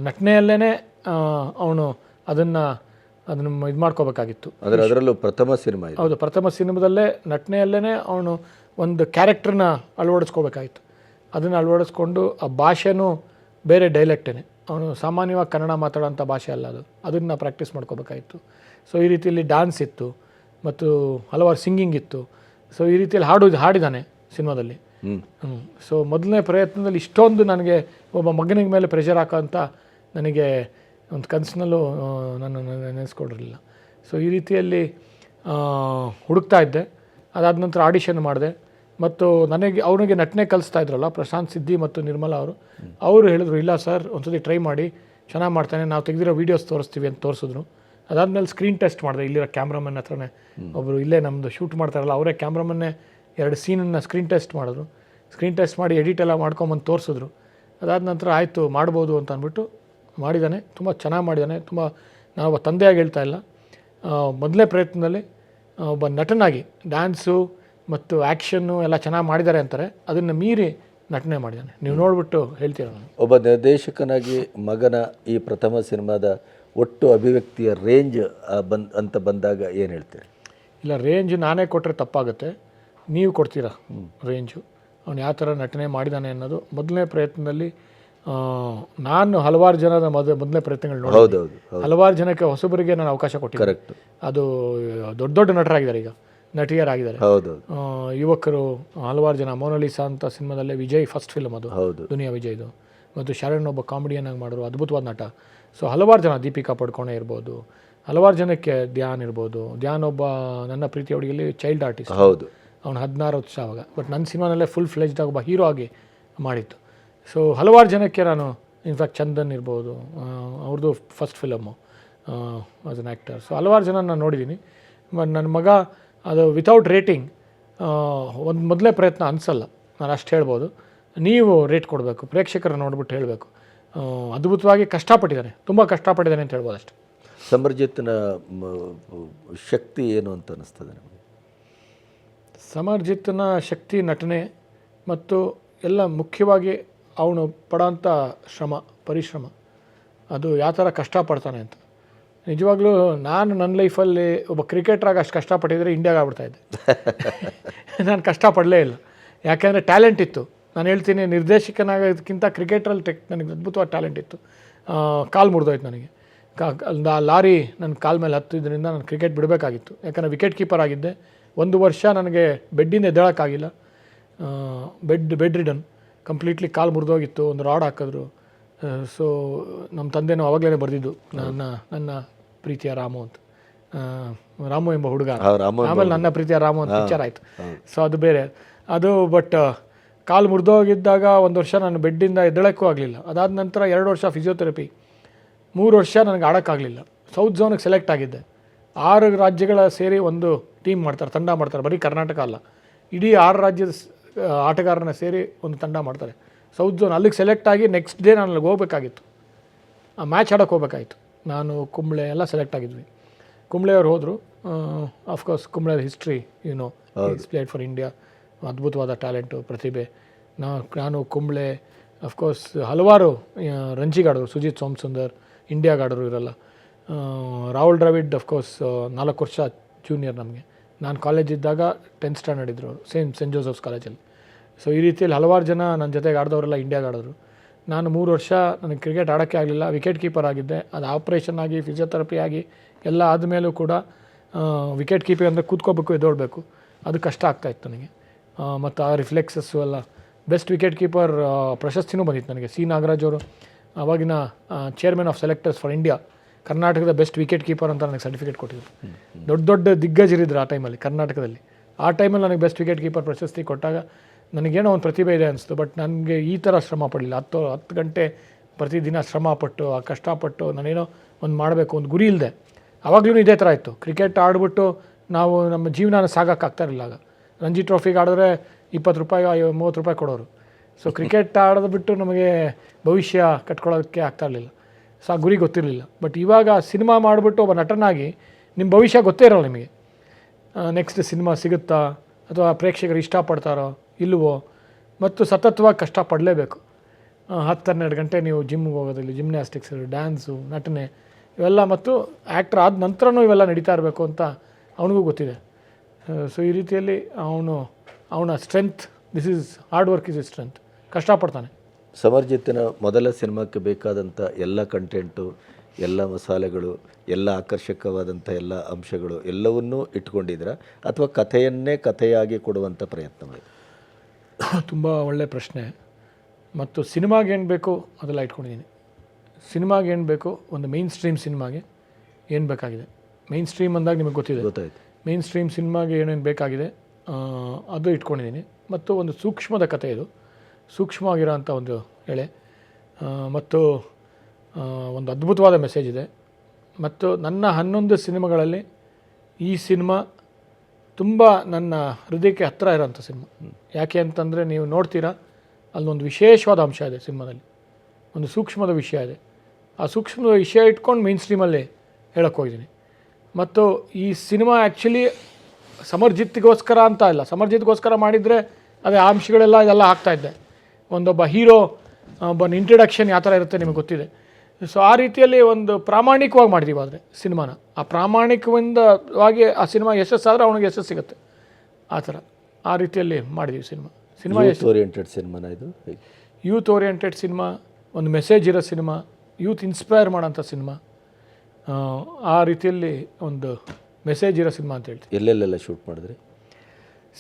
ನಟನೆಯಲ್ಲೇ ಅವನು ಅದನ್ನು ಅದನ್ನು ಇದು ಮಾಡ್ಕೋಬೇಕಾಗಿತ್ತು. ಅಂದರೆ ಅದರಲ್ಲೂ ಪ್ರಥಮ ಸಿನಿಮಾ ಹೌದು ಪ್ರಥಮ ಸಿನಿಮಾದಲ್ಲೇ ನಟನೆಯಲ್ಲೇ ಅವನು ಒಂದು ಕ್ಯಾರೆಕ್ಟ್ರನ್ನ ಅಳವಡಿಸ್ಕೋಬೇಕಾಗಿತ್ತು. ಅದನ್ನು ಅಳವಡಿಸ್ಕೊಂಡು ಆ ಭಾಷೆನೂ ಬೇರೆ ಡೈಲೆಕ್ಟೇ ಅವನು ಸಾಮಾನ್ಯವಾಗಿ ಕನ್ನಡ ಮಾತಾಡೋಂಥ ಭಾಷೆ ಅಲ್ಲ ಅದು. ಅದನ್ನು ಪ್ರಾಕ್ಟೀಸ್ ಮಾಡ್ಕೋಬೇಕಾಗಿತ್ತು. ಸೊ ಈ ರೀತಿಯಲ್ಲಿ ಡ್ಯಾನ್ಸ್ ಇತ್ತು ಮತ್ತು ಹಲವಾರು ಸಿಂಗಿಂಗ್ ಇತ್ತು. ಸೊ ಈ ರೀತಿಯಲ್ಲಿ ಹಾಡು ಹಾಡಿದ್ದಾನೆ ಸಿನಿಮಾದಲ್ಲಿ. ಹ್ಞೂ ಸೊ ಮೊದಲನೇ ಪ್ರಯತ್ನದಲ್ಲಿ ಇಷ್ಟೊಂದು ನನಗೆ ಒಬ್ಬ ಮಗನಿಗೆ ಮೇಲೆ ಪ್ರೆಷರ್ ಹಾಕೋಂಥ ನನಗೆ ಒಂದು ಕನಸಿನಲ್ಲೂ ನಾನು ನೆನೆಸ್ಕೊಂಡಿರಲಿಲ್ಲ. ಸೊ ಈ ರೀತಿಯಲ್ಲಿ ಹುಡುಕ್ತಾ ಇದ್ದೆ. ಅದಾದ ನಂತರ ಆಡಿಷನ್ ಮಾಡಿದೆ. ಮತ್ತು ನನಗೆ, ಅವನಿಗೆ ನಟನೆ ಕಲಿಸ್ತಾ ಇದ್ರಲ್ಲ, ಪ್ರಶಾಂತ್ ಸಿದ್ದಿ ಮತ್ತು ನಿರ್ಮಲಾ ಅವರು. ಅವರು ಹೇಳಿದ್ರು, ಇಲ್ಲ ಸರ್, ಒಂದ್ಸತಿ ಟ್ರೈ ಮಾಡಿ, ಚೆನ್ನಾಗಿ ಮಾಡ್ತಾನೆ, ನಾವು ತೆಗೆದಿರೋ ವೀಡಿಯೋಸ್ ತೋರಿಸ್ತೀವಿ ಅಂತ ತೋರಿಸಿದ್ರು. ಅದಾದಮೇಲೆ ಸ್ಕ್ರೀನ್ ಟೆಸ್ಟ್ ಮಾಡಿದೆ, ಇಲ್ಲಿರೋ ಕ್ಯಾಮ್ರಾಮನ್ ಹತ್ರನೇ. ಒಬ್ಬರು ಇಲ್ಲೇ ನಮ್ಮದು ಶೂಟ್ ಮಾಡ್ತಾರಲ್ಲ, ಅವರೇ ಕ್ಯಾಮ್ರಾಮನ್ನೇ ಎರಡು ಸೀನನ್ನು ಸ್ಕ್ರೀನ್ ಟೆಸ್ಟ್ ಮಾಡಿದ್ರು. ಸ್ಕ್ರೀನ್ ಟೆಸ್ಟ್ ಮಾಡಿ ಎಡಿಟ್ ಎಲ್ಲ ಮಾಡ್ಕೊಂಬಂದು ತೋರಿಸಿದ್ರು. ಅದಾದ ನಂತರ ಆಯಿತು, ಮಾಡ್ಬೋದು ಅಂತ ಅಂದ್ಬಿಟ್ಟು ಮಾಡಿದ್ದಾನೆ ತುಂಬ ಚೆನ್ನಾಗಿ ಮಾಡಿದ್ದಾನೆ ತುಂಬ ಒಬ್ಬ ತಂದೆಯಾಗಿ ಹೇಳ್ತಾ ಇಲ್ಲ. ಮೊದಲನೇ ಪ್ರಯತ್ನದಲ್ಲಿ ಒಬ್ಬ ನಟನಾಗಿ ಡ್ಯಾನ್ಸು ಮತ್ತು ಆ್ಯಕ್ಷನ್ನು ಎಲ್ಲ ಚೆನ್ನಾಗಿ ಮಾಡಿದ್ದಾರೆ ಅಂತಾರೆ ಅದನ್ನು ಮೀರಿ ನಟನೆ ಮಾಡಿದ್ದಾನೆ. ನೀವು ನೋಡಿಬಿಟ್ಟು ಹೇಳ್ತೀರ ನಾನು? ಒಬ್ಬ ನಿರ್ದೇಶಕನಾಗಿ ಮಗನ ಈ ಪ್ರಥಮ ಸಿನಿಮಾದ ಒಟ್ಟು ಅಭಿವ್ಯಕ್ತಿಯ ರೇಂಜ್ ಬಂದ್ ಅಂತ ಬಂದಾಗ ಏನು ಹೇಳ್ತೀರಿ? ಇಲ್ಲ ರೇಂಜ್ ನಾನೇ ಕೊಟ್ಟರೆ ತಪ್ಪಾಗುತ್ತೆ. ನೀವು ಕೊಡ್ತೀರಾ ರೇಂಜು? ಅವನು ಯಾವ ಥರ ನಟನೆ ಮಾಡಿದ್ದಾನೆ ಅನ್ನೋದು ಮೊದಲನೇ ಪ್ರಯತ್ನದಲ್ಲಿ ನಾನು ಹಲವಾರು ಜನದ ಮೊದ ಮೊದಲನೇ ಪ್ರಯತ್ನಗಳು ನೋಡಿ ಹಲವಾರು ಜನಕ್ಕೆ ಹೊಸಬರಿಗೆ ನಾನು ಅವಕಾಶ ಕೊಟ್ಟಿದ್ದೆ. ಕರೆಕ್ಟ್ ಅದು ದೊಡ್ಡ ದೊಡ್ಡ ನಟರಾಗಿದ್ದಾರೆ ಈಗ. ನಟಿಯರಾಗಿದ್ದಾರೆ ಹೌದು. ಯುವಕರು ಹಲವಾರು ಜನ ಮೋನಲಿಸಾ ಅಂತ ಸಿನಿಮಾದಲ್ಲೇ ವಿಜಯ್ ಫಸ್ಟ್ ಫಿಲ್ಮ್ ಅದು. ಹೌದು. ದುನಿಯಾ ವಿಜಯ್ದು ಮತ್ತು ಶರಣ್ ಒಬ್ಬ ಕಾಮಿಡಿಯನ್ ಆಗಿ ಮಾಡೋರು ಅದ್ಭುತವಾದ ನಟ. ಸೊ ಹಲವಾರು ಜನ ದೀಪಿಕಾ ಪಡ್ಕೋಣೆ ಇರ್ಬೋದು. ಹಲವಾರು ಜನಕ್ಕೆ ಧ್ಯಾನ್ ಇರ್ಬೋದು. ಧ್ಯಾನ್ ಒಬ್ಬ ನನ್ನ ಪ್ರೀತಿ ಹುಡುಗಿಯಲ್ಲಿ ಚೈಲ್ಡ್ ಆರ್ಟಿಸ್ಟ್ ಹೌದು. ಅವನು ಹದಿನಾರು ವರ್ಷ ಆವಾಗ. ಬಟ್ ನನ್ನ ಸಿನಿಮಾನಲ್ಲೇ ಫುಲ್ ಫ್ಲೆಜ್ಡ್ ಒಬ್ಬ ಹೀರೋ ಆಗಿ ಮಾಡಿತ್ತು. ಸೊ ಹಲವಾರು ಜನಕ್ಕೆ ನಾನು ಇನ್ಫ್ಯಾಕ್ಟ್ ಚಂದನ್ ಇರ್ಬೋದು. ಅವ್ರದ್ದು first film as an actor so ಹಲವಾರು ಜನ ನಾನು ನೋಡಿದ್ದೀನಿ. ಬಟ್ ನನ್ನ ಮಗ ಅದು ವಿತೌಟ್ ರೇಟಿಂಗ್ ಒಂದು ಮೊದಲೇ ಪ್ರಯತ್ನ ಅನಿಸಲ್ಲ. ನಾನು ಅಷ್ಟು ಹೇಳ್ಬೋದು. ನೀವು ರೇಟ್ ಕೊಡಬೇಕು. ಪ್ರೇಕ್ಷಕರು ನೋಡ್ಬಿಟ್ಟು ಹೇಳಬೇಕು. ಅದ್ಭುತವಾಗಿ ಕಷ್ಟಪಟ್ಟಿದ್ದಾನೆ ತುಂಬ ಕಷ್ಟಪಟ್ಟಿದ್ದಾನೆ ಅಂತ ಹೇಳ್ಬೋದು ಅಷ್ಟೆ. ಸಮರ್ಜಿತ್ನ ಶಕ್ತಿ ಏನು ಅಂತ ಅನ್ನಿಸ್ತದೆ ನಮಗೆ? ಸಮರ್ಜಿತ್ನ ಶಕ್ತಿ ನಟನೆ ಮತ್ತು ಎಲ್ಲ ಮುಖ್ಯವಾಗಿ ಅವನು ಪಡೋಂಥ ಶ್ರಮ ಪರಿಶ್ರಮ. ಅದು ಯಾವ ಥರ ಕಷ್ಟಪಡ್ತಾನೆ ಅಂತ. ನಿಜವಾಗ್ಲೂ ನಾನು ನನ್ನ ಲೈಫಲ್ಲಿ ಒಬ್ಬ ಕ್ರಿಕೆಟ್ರಾಗ ಅಷ್ಟು ಕಷ್ಟಪಟ್ಟಿದ್ರೆ ಇಂಡಿಯಾಗ ಆಗ್ಬಿಡ್ತಾ ಇದ್ದೆ. ನಾನು ಕಷ್ಟಪಡಲೇ ಇಲ್ಲ. ಯಾಕೆಂದರೆ ಟ್ಯಾಲೆಂಟ್ ಇತ್ತು. ನಾನು ಹೇಳ್ತೀನಿ ನಿರ್ದೇಶಕನಾಗೋದಕ್ಕಿಂತ ಕ್ರಿಕೆಟ್ರಲ್ಲಿ ಟೆಕ್ ನನಗೆ ಅದ್ಭುತವಾದ ಟ್ಯಾಲೆಂಟ್ ಇತ್ತು. ಕಾಲು ಮುರಿದೋಯ್ತು ನನಗೆ. ಕಾ ಆ ಲಾರಿ ನನ್ನ ಕಾಲ ಮೇಲೆ ಹತ್ತಿದ್ರಿಂದ ನಾನು ಕ್ರಿಕೆಟ್ ಬಿಡಬೇಕಾಗಿತ್ತು. ಯಾಕಂದರೆ ವಿಕೆಟ್ ಕೀಪರ್ ಆಗಿದ್ದೆ. ಒಂದು ವರ್ಷ ನನಗೆ ಬೆಡ್ಡಿಂದ ಎದ್ದೇಳೋಕ್ಕಾಗಿಲ್ಲ. Bed bedridden. ಕಂಪ್ಲೀಟ್ಲಿ ಕಾಲು ಮುರಿದೋಗಿತ್ತು ಒಂದು ರಾಡ್ ಹಾಕಿದ್ರು. ಸೊ ನಮ್ಮ ತಂದೆನೂ ಅವಾಗಲೇ ಬರೆದಿದ್ದು ನನ್ನ ನನ್ನ ಪ್ರೀತಿಯ ರಾಮು ಅಂತ. ರಾಮು ಎಂಬ ಹುಡುಗ. ಆಮೇಲೆ ನನ್ನ ಪ್ರೀತಿಯ ರಾಮು ಅಂತ ಪಿಕ್ಚರ್ ಆಯಿತು. ಸೊ ಅದು ಬೇರೆ. ಅದು ಬಟ್ ಕಾಲು ಮುರಿದೋಗಿದ್ದಾಗ ಒಂದು ವರ್ಷ ನಾನು ಬೆಡ್ಡಿಂದ ಎದ್ದಳಕ್ಕೂ ಆಗಲಿಲ್ಲ. ಅದಾದ ನಂತರ ಎರಡು ವರ್ಷ ಫಿಸಿಯೋಥೆರಪಿ ಮೂರು ವರ್ಷ ನನಗೆ ಆಡೋಕ್ಕಾಗಲಿಲ್ಲ ಸೌತ್ ಝೋನಿಗೆ ಸೆಲೆಕ್ಟ್ ಆಗಿದ್ದೆ. ಆರು ರಾಜ್ಯಗಳ ಸೇರಿ ಒಂದು ಟೀಮ್ ಮಾಡ್ತಾರೆ ತಂಡ ಮಾಡ್ತಾರೆ. ಬರೀ ಕರ್ನಾಟಕ ಅಲ್ಲ. ಇಡೀ ಆರು ರಾಜ್ಯದ ಆಟಗಾರನ ಸೇರಿ ಒಂದು ತಂಡ ಮಾಡ್ತಾರೆ. ಸೌತ್ ಝೋನ್ ಅಲ್ಲಿಗೆ ಸೆಲೆಕ್ಟ್ ಆಗಿ ನೆಕ್ಸ್ಟ್ ಡೇ ನಾನು ಅಲ್ಲಿಗೆ ಹೋಗ್ಬೇಕಾಗಿತ್ತು. ಆ ಮ್ಯಾಚ್ ಆಡೋಕ್ಕೆ ಹೋಗ್ಬೇಕಾಗಿತ್ತು. ನಾನು ಕುಂಬ್ಳೆ ಎಲ್ಲ ಸೆಲೆಕ್ಟ್ ಆಗಿದ್ವಿ. ಕುಂಬ್ಳೆ ಅವ್ರು ಹೋದರು. Of course Kumble history you know played for India ಅದ್ಭುತವಾದ ಟ್ಯಾಲೆಂಟು ಪ್ರತಿಭೆ. ನಾ ನಾನು ಕುಂಬ್ಳೆ ಅಫ್ಕೋರ್ಸ್ ಹಲವಾರು ರಂಜಿ ರಂಜಿಗಾಡರು ಸುಜಿತ್ ಸೋಮಸುಂದರ್ ಇಂಡಿಯಾಗಾಡರು ಇರಲ್ಲ ಇರೋಲ್ಲ ರಾಹುಲ್ ದ್ರಾವಿಡ್ ಅಫ್ಕೋರ್ಸ್ ನಾಲ್ಕು ವರ್ಷ ಜೂನಿಯರ್ ನಮಗೆ. ನಾನು ಕಾಲೇಜ್ ಇದ್ದಾಗ ಟೆಂತ್ ಸ್ಟ್ಯಾಂಡರ್ಡ್ ಇದ್ದರು ಅವರು. ಸೇಮ್ ಸೆಂಟ್ ಜೋಸಫ್ಸ್ ಕಾಲೇಜಲ್ಲಿ ಸೊ ಈ ರೀತಿಯಲ್ಲಿ ಹಲವಾರು ಜನ ನನ್ನ ಜೊತೆಗೆ ಆಡಿದವರೆಲ್ಲ ಇಂಡಿಯಾಗೆ ಆಡಿದ್ರು. ನಾನು ಮೂರು ವರ್ಷ ನನಗೆ ಕ್ರಿಕೆಟ್ ಆಡೋಕ್ಕೆ ಆಗಲಿಲ್ಲ. ವಿಕೆಟ್ ಕೀಪರ್ ಆಗಿದ್ದೆ. ಅದು ಆಪ್ರೇಷನ್ ಆಗಿ ಫಿಸಿಯೋಥೆರಪಿ ಆಗಿ ಎಲ್ಲ ಆದಮೇಲೂ ಕೂಡ ವಿಕೆಟ್ ಕೀಪಿಂಗ್ ಅಂದರೆ ಕೂತ್ಕೋಬೇಕು ಎದ್ದೋಳ್ಬೇಕು. ಅದು ಕಷ್ಟ ಆಗ್ತಾಯಿತ್ತು ನನಗೆ. ಮತ್ತು ಆ ರಿಫ್ಲೆಕ್ಸಸ್ಸು ಎಲ್ಲ. ಬೆಸ್ಟ್ ವಿಕೆಟ್ ಕೀಪರ್ ಪ್ರಶಸ್ತಿನೂ ಬಂದಿತ್ತು ನನಗೆ. ಸಿ. ನಾಗರಾಜ್ ಅವರು. ಅವಾಗಿನ chairman of selectors for India ಕರ್ನಾಟಕದ ಬೆಸ್ಟ್ ವಿಕೆಟ್ ಕೀಪರ್ ಅಂತ ನನಗೆ ಸರ್ಟಿಫಿಕೇಟ್ ಕೊಟ್ಟಿದ್ರು. ದೊಡ್ಡ ದೊಡ್ಡ ದಿಗ್ಗಜರಿದ್ರು ಆ ಟೈಮಲ್ಲಿ ಕರ್ನಾಟಕದಲ್ಲಿ. ಆ ಟೈಮಲ್ಲಿ ನನಗೆ ಬೆಸ್ಟ್ ವಿಕೆಟ್ ಕೀಪರ್ ಪ್ರಶಸ್ತಿ ಕೊಟ್ಟಾಗ ನನಗೇನೋ ಒಂದು ಪ್ರತಿಭೆ ಇದೆ ಅನಿಸ್ತು, ಬಟ್ ನನಗೆ ಈ ಥರ ಶ್ರಮ ಪಡಲಿಲ್ಲ. ಹತ್ತು ಹತ್ತು ಗಂಟೆ ಪ್ರತಿದಿನ ಶ್ರಮ ಪಟ್ಟು, ಆ ಕಷ್ಟಪಟ್ಟು ನಾನೇನೋ ಒಂದು ಮಾಡಬೇಕು, ಒಂದು ಗುರಿ ಇಲ್ಲದೆ ಆವಾಗಲೂ ಇದೇ ಥರ ಇತ್ತು. ಕ್ರಿಕೆಟ್ ಆಡಿಬಿಟ್ಟು ನಾವು ನಮ್ಮ ಜೀವನ ಸಾಗೋಕ್ಕಾಗ್ತಾ ಇರಲಿಲ್ಲ ಆಗ. ರಂಜಿ ಟ್ರೋಫಿಗೆ ಆಡಿದ್ರೆ ಇಪ್ಪತ್ತು ರೂಪಾಯಿ ಮೂವತ್ತು ರೂಪಾಯಿ ಕೊಡೋರು. ಸೊ ಕ್ರಿಕೆಟ್ ಆಡಿದ್ಬಿಟ್ಟು ನಮಗೆ ಭವಿಷ್ಯ ಕಟ್ಕೊಳ್ಳೋದಕ್ಕೆ ಆಗ್ತಾ ಇರಲಿಲ್ಲ. ಸೊ ಆ ಗುರಿ ಗೊತ್ತಿರಲಿಲ್ಲ. ಬಟ್ ಇವಾಗ ಸಿನಿಮಾ ಮಾಡಿಬಿಟ್ಟು ಒಬ್ಬ ನಟನಾಗಿ ನಿಮ್ಮ ಭವಿಷ್ಯ ಗೊತ್ತೇ ಇರೋಲ್ಲ ನಿಮಗೆ. ನೆಕ್ಸ್ಟ್ ಸಿನಿಮಾ ಸಿಗುತ್ತಾ? ಅಥವಾ ಪ್ರೇಕ್ಷಕರು ಇಷ್ಟಪಡ್ತಾರೋ? ಇಲ್ವೋ ಮತ್ತು ಸತತವಾಗಿ ಕಷ್ಟಪಡಲೇಬೇಕು. ಹತ್ತು ಹನ್ನೆರಡು ಗಂಟೆ ನೀವು ಜಿಮ್ಗೆ ಹೋಗೋದಿಲ್ಲ ಜಿಮ್ನಾಸ್ಟಿಕ್ಸ್ ಡ್ಯಾನ್ಸು ನಟನೆ, ಇವೆಲ್ಲ ಮತ್ತು ಆ್ಯಕ್ಟ್ರ್ ಆದ ನಂತರನೂ ಇವೆಲ್ಲ ನಡೀತಾ ಇರಬೇಕು ಅಂತ ಅವನಿಗೂ ಗೊತ್ತಿದೆ. ಸೊ ಈ ರೀತಿಯಲ್ಲಿ ಅವನು, ಅವನ strength this is hard work is is strength ಕಷ್ಟಪಡ್ತಾನೆ. ಸಮರ್ಜಿತ್ತಿನ ಮೊದಲ ಸಿನಿಮಾಕ್ಕೆ ಬೇಕಾದಂಥ ಎಲ್ಲ ಕಂಟೆಂಟು ಎಲ್ಲ ಮಸಾಲೆಗಳು, ಎಲ್ಲ ಆಕರ್ಷಕವಾದಂಥ ಎಲ್ಲ ಅಂಶಗಳು ಎಲ್ಲವನ್ನೂ ಇಟ್ಕೊಂಡಿದ್ರ ಅಥವಾ ಕಥೆಯನ್ನೇ ಕಥೆಯಾಗಿ ಕೊಡುವಂಥ ಪ್ರಯತ್ನ ಮಾಡಿದ್ರು ತುಂಬ ಒಳ್ಳೆಯ ಪ್ರಶ್ನೆ. ಮತ್ತು ಸಿನಿಮಾಗೆ ಏನು ಬೇಕು ಅದೆಲ್ಲ ಇಟ್ಕೊಂಡಿದ್ದೀನಿ. ಸಿನಿಮಾಗೆ ಏನು ಬೇಕು ಒಂದು ಮೇನ್ ಸ್ಟ್ರೀಮ್ ಸಿನಿಮಾಗೆ ಏನು ಬೇಕಾಗಿದೆ? ಮೇನ್ ಸ್ಟ್ರೀಮ್ ಅಂದಾಗ ನಿಮಗೆ ಗೊತ್ತಿದೆ. ಗೊತ್ತಾಯ್ತು. ಮೇನ್ ಸ್ಟ್ರೀಮ್ ಸಿನಿಮಾಗೆ ಏನೇನು ಬೇಕಾಗಿದೆ? ಅದು ಇಟ್ಕೊಂಡಿದ್ದೀನಿ. ಮತ್ತು ಒಂದು ಸೂಕ್ಷ್ಮದ ಕಥೆ ಇದು. ಸೂಕ್ಷ್ಮವಾಗಿರೋಂಥ ಒಂದು ಎಳೆ. ಮತ್ತು ಒಂದು ಅದ್ಭುತವಾದ ಮೆಸೇಜ್ ಇದೆ. ಮತ್ತು ನನ್ನ ಹನ್ನೊಂದು ಸಿನಿಮಾಗಳಲ್ಲಿ ಈ ಸಿನಿಮಾ ತುಂಬ ನನ್ನ ಹೃದಯಕ್ಕೆ ಹತ್ತಿರ ಇರೋಂಥ ಸಿನಿಮಾ. ಯಾಕೆ ಅಂತಂದರೆ ನೀವು ನೋಡ್ತೀರಾ, ಅಲ್ಲೊಂದು ವಿಶೇಷವಾದ ಅಂಶ ಇದೆ ಸಿನಿಮಾದಲ್ಲಿ. ಒಂದು ಸೂಕ್ಷ್ಮದ ವಿಷಯ ಇದೆ. ಆ ಸೂಕ್ಷ್ಮದ ವಿಷಯ ಇಟ್ಕೊಂಡು ಮೈನ್ ಸ್ಟ್ರೀಮಲ್ಲಿ ಹೇಳಕ್ಕೆ ಹೋಗಿದ್ದೀನಿ. ಮತ್ತು ಈ ಸಿನಿಮಾ ಆ್ಯಕ್ಚುಲಿ ಸಮರ್ಜಿತ್ಗೋಸ್ಕರ ಅಂತ ಇಲ್ಲ ಸಮರ್ಜಿತ್ಗೋಸ್ಕರ ಮಾಡಿದರೆ ಅದೇ ಆ ಅಂಶಗಳೆಲ್ಲ ಇದೆಲ್ಲ ಹಾಕ್ತಾಯಿದ್ದೆ ಒಂದೊಬ್ಬ ಹೀರೋ ಒಬ್ಬನ ಇಂಟ್ರಡಕ್ಷನ್ ಯಾವ ಥರ ಇರುತ್ತೆ ನಿಮಗೆ ಗೊತ್ತಿದೆ. ಸೊ ಆ ರೀತಿಯಲ್ಲಿ ಒಂದು ಪ್ರಾಮಾಣಿಕವಾಗಿ ಮಾಡಿದೀವಿ ಆದರೆ ಸಿನಿಮಾನ. ಆ ಪ್ರಾಮಾಣಿಕವಿಂದವಾಗಿ ಆ ಸಿನಿಮಾ ಯಶಸ್ಸಾದರೆ ಅವನಿಗೆ ಯಶಸ್ಸು ಸಿಗುತ್ತೆ. ಆ ಥರ. ಆ ರೀತಿಯಲ್ಲಿ ಮಾಡಿದೀವಿ ಸಿನಿಮಾ. ಸಿನಿಮಾ ಯೂತ್ ಓರಿಯೆಂಟೆಡ್ ಸಿನಿಮಾನ ಇದು? ಯೂತ್ ಓರಿಯೆಂಟೆಡ್ ಸಿನಿಮಾ ಒಂದು ಮೆಸೇಜ್ ಇರೋ ಸಿನಿಮಾ ಯೂತ್ ಇನ್ಸ್ಪೈರ್ ಮಾಡೋಂಥ ಸಿನಿಮಾ. ಆ, ಆ ರೀತಿಯಲ್ಲಿ ಒಂದು ಮೆಸೇಜ್ ಇರೋ ಸಿನಿಮಾ ಅಂತ ಹೇಳ್ತೀವಿ. ಎಲ್ಲೆಲ್ಲೆಲ್ಲ ಶೂಟ್ ಮಾಡಿದ್ರಿ?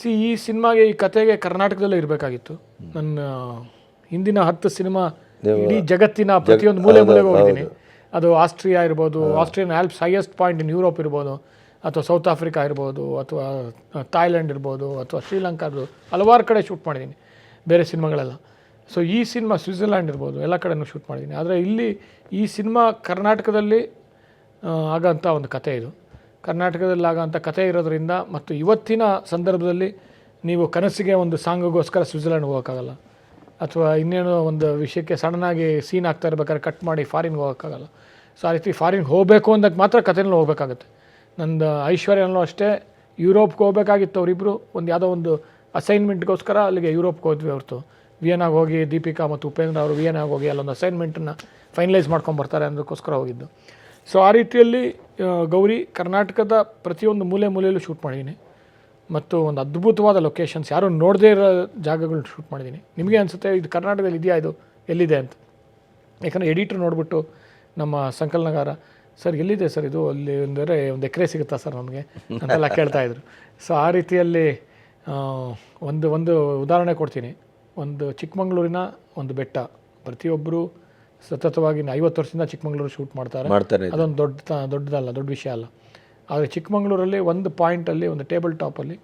ಸಿ ಈ ಸಿನಿಮಾಗೆ ಈ ಕತೆಗೆ ಕರ್ನಾಟಕದಲ್ಲೇ ಇರಬೇಕಾಗಿತ್ತು. ನನ್ನ ಹಿಂದಿನ ಹತ್ತು ಸಿನಿಮಾ ಇಡೀ ಜಗತ್ತಿನ ಪ್ರತಿಯೊಂದು ಮೂಲೆ ಮೂಲೆಗೆ ಹೋಗಿದ್ದೀನಿ. ಅದು ಆಸ್ಟ್ರಿಯಾ ಇರ್ಬೋದು Austrian Alps highest point in Europe ಇರ್ಬೋದು ಅಥವಾ ಸೌತ್ ಆಫ್ರಿಕಾ ಇರ್ಬೋದು ಅಥವಾ ಥಾಯ್ಲೆಂಡ್ ಇರ್ಬೋದು ಅಥವಾ ಶ್ರೀಲಂಕಾ ಇರ್ಬೋದು ಹಲವಾರು ಕಡೆ ಶೂಟ್ ಮಾಡಿದ್ದೀನಿ ಬೇರೆ ಸಿನಿಮಾಗಳೆಲ್ಲ. ಸೊ ಈ ಸಿನಿಮಾ ಸ್ವಿಟ್ಜರ್ಲ್ಯಾಂಡ್ ಇರ್ಬೋದು ಎಲ್ಲ ಕಡೆನೂ ಶೂಟ್ ಮಾಡಿದ್ದೀನಿ. ಆದರೆ ಇಲ್ಲಿ ಈ ಸಿನಿಮಾ ಕರ್ನಾಟಕದಲ್ಲಿ ಆಗೋಂಥ ಒಂದು ಕತೆ ಇದು. ಕರ್ನಾಟಕದಲ್ಲಿ ಆಗೋಂಥ ಕತೆ ಇರೋದ್ರಿಂದ ಮತ್ತು ಇವತ್ತಿನ ಸಂದರ್ಭದಲ್ಲಿ ನೀವು ಕನಸಿಗೆ ಒಂದು ಸಾಂಗಿಗೋಸ್ಕರ ಸ್ವಿಟ್ಜರ್ಲ್ಯಾಂಡ್ ಹೋಗೋಕ್ಕಾಗಲ್ಲ. ಅಥವಾ ಇನ್ನೇನೋ ಒಂದು ವಿಷಯಕ್ಕೆ ಸಡನ್ನಾಗಿ ಸೀನ್ ಆಗ್ತಾ ಇರ್ಬೇಕಾದ್ರೆ ಕಟ್ ಮಾಡಿ ಫಾರಿನ್ಗೆ ಹೋಗೋಕ್ಕಾಗಲ್ಲ. ಸೊ ಆ ರೀತಿ ಫಾರಿನ್ಗೆ ಹೋಗಬೇಕು ಅಂದಾಗ ಮಾತ್ರ ಕಥೆನಲ್ಲಿ ಹೋಗಬೇಕಾಗುತ್ತೆ. ನಂದು ಐಶ್ವರ್ಯನಲ್ಲೂ ಅಷ್ಟೇ ಯುರೋಪ್ಗೆ ಹೋಗಬೇಕಾಗಿತ್ತು ಅವರಿಬ್ಬರು ಒಂದು ಯಾವುದೋ ಒಂದು ಅಸೈನ್ಮೆಂಟ್ಗೋಸ್ಕರ ಅಲ್ಲಿಗೆ ಯುರೋಪ್ಗೆ ಹೋದ್ವಿ ಹೊರತು. ವಿಯನಾಗ ಹೋಗಿ ದೀಪಿಕಾ ಮತ್ತು ಉಪೇಂದ್ರ ಅವರು ವಿಯನಾಗ ಹೋಗಿ ಅಲ್ಲೊಂದು ಅಸೈನ್ಮೆಂಟನ್ನು ಫೈನಲೈಸ್ ಮಾಡ್ಕೊಂಡು ಬರ್ತಾರೆ ಅನ್ನೋದಕ್ಕೋಸ್ಕರ ಹೋಗಿದ್ದು. ಸೊ ಆ ರೀತಿಯಲ್ಲಿ ಗೌರಿ ಕರ್ನಾಟಕದ ಪ್ರತಿಯೊಂದು ಮೂಲೆ ಮೂಲೆಯಲ್ಲೂ ಶೂಟ್ ಮಾಡಿದ್ದೀನಿ. ಮತ್ತು ಒಂದು ಅದ್ಭುತವಾದ ಲೊಕೇಶನ್ಸ್ ಯಾರೂ ನೋಡದೇ ಇರೋ ಜಾಗಗಳನ್ನ ಶೂಟ್ ಮಾಡಿದ್ದೀನಿ ನಿಮಗೆ ಅನಿಸುತ್ತೆ ಇದು ಕರ್ನಾಟಕದಲ್ಲಿ ಇದೆಯಾ? ಇದು ಎಲ್ಲಿದೆ ಅಂತ. ಯಾಕಂದರೆ ಎಡಿಟ್ರ್ ನೋಡಿಬಿಟ್ಟು ನಮ್ಮ ಸಂಕಲನಗಾರ ಸರ್ ಎಲ್ಲಿದೆ ಸರ್ ಇದು? ಅಲ್ಲಿ ಅಂದರೆ ಒಂದು ಎಕರೆ ಸಿಗುತ್ತಾ ಸರ್ ನಮಗೆ? ಅಂತೆಲ್ಲ ಕೇಳ್ತಾ ಇದ್ರು. ಸೊ ಆ ರೀತಿಯಲ್ಲಿ ಒಂದು ಒಂದು ಉದಾಹರಣೆ ಕೊಡ್ತೀನಿ. ಒಂದು ಚಿಕ್ಕಮಂಗ್ಳೂರಿನ ಒಂದು ಬೆಟ್ಟ. ಪ್ರತಿಯೊಬ್ಬರು ಸತತವಾಗಿ ಐವತ್ತು ವರ್ಷದಿಂದ ಚಿಕ್ಕಮಂಗ್ಳೂರು ಶೂಟ್ ಮಾಡ್ತಾರೆ. ಅದೊಂದು ದೊಡ್ಡ ದೊಡ್ಡದಲ್ಲ ದೊಡ್ಡ ವಿಷಯ ಅಲ್ಲ. ಆದರೆ ಚಿಕ್ಕಮಂಗ್ಳೂರಲ್ಲಿ ಒಂದು ಪಾಯಿಂಟಲ್ಲಿ ಒಂದು ಟೇಬಲ್ ಟಾಪಲ್ಲಿ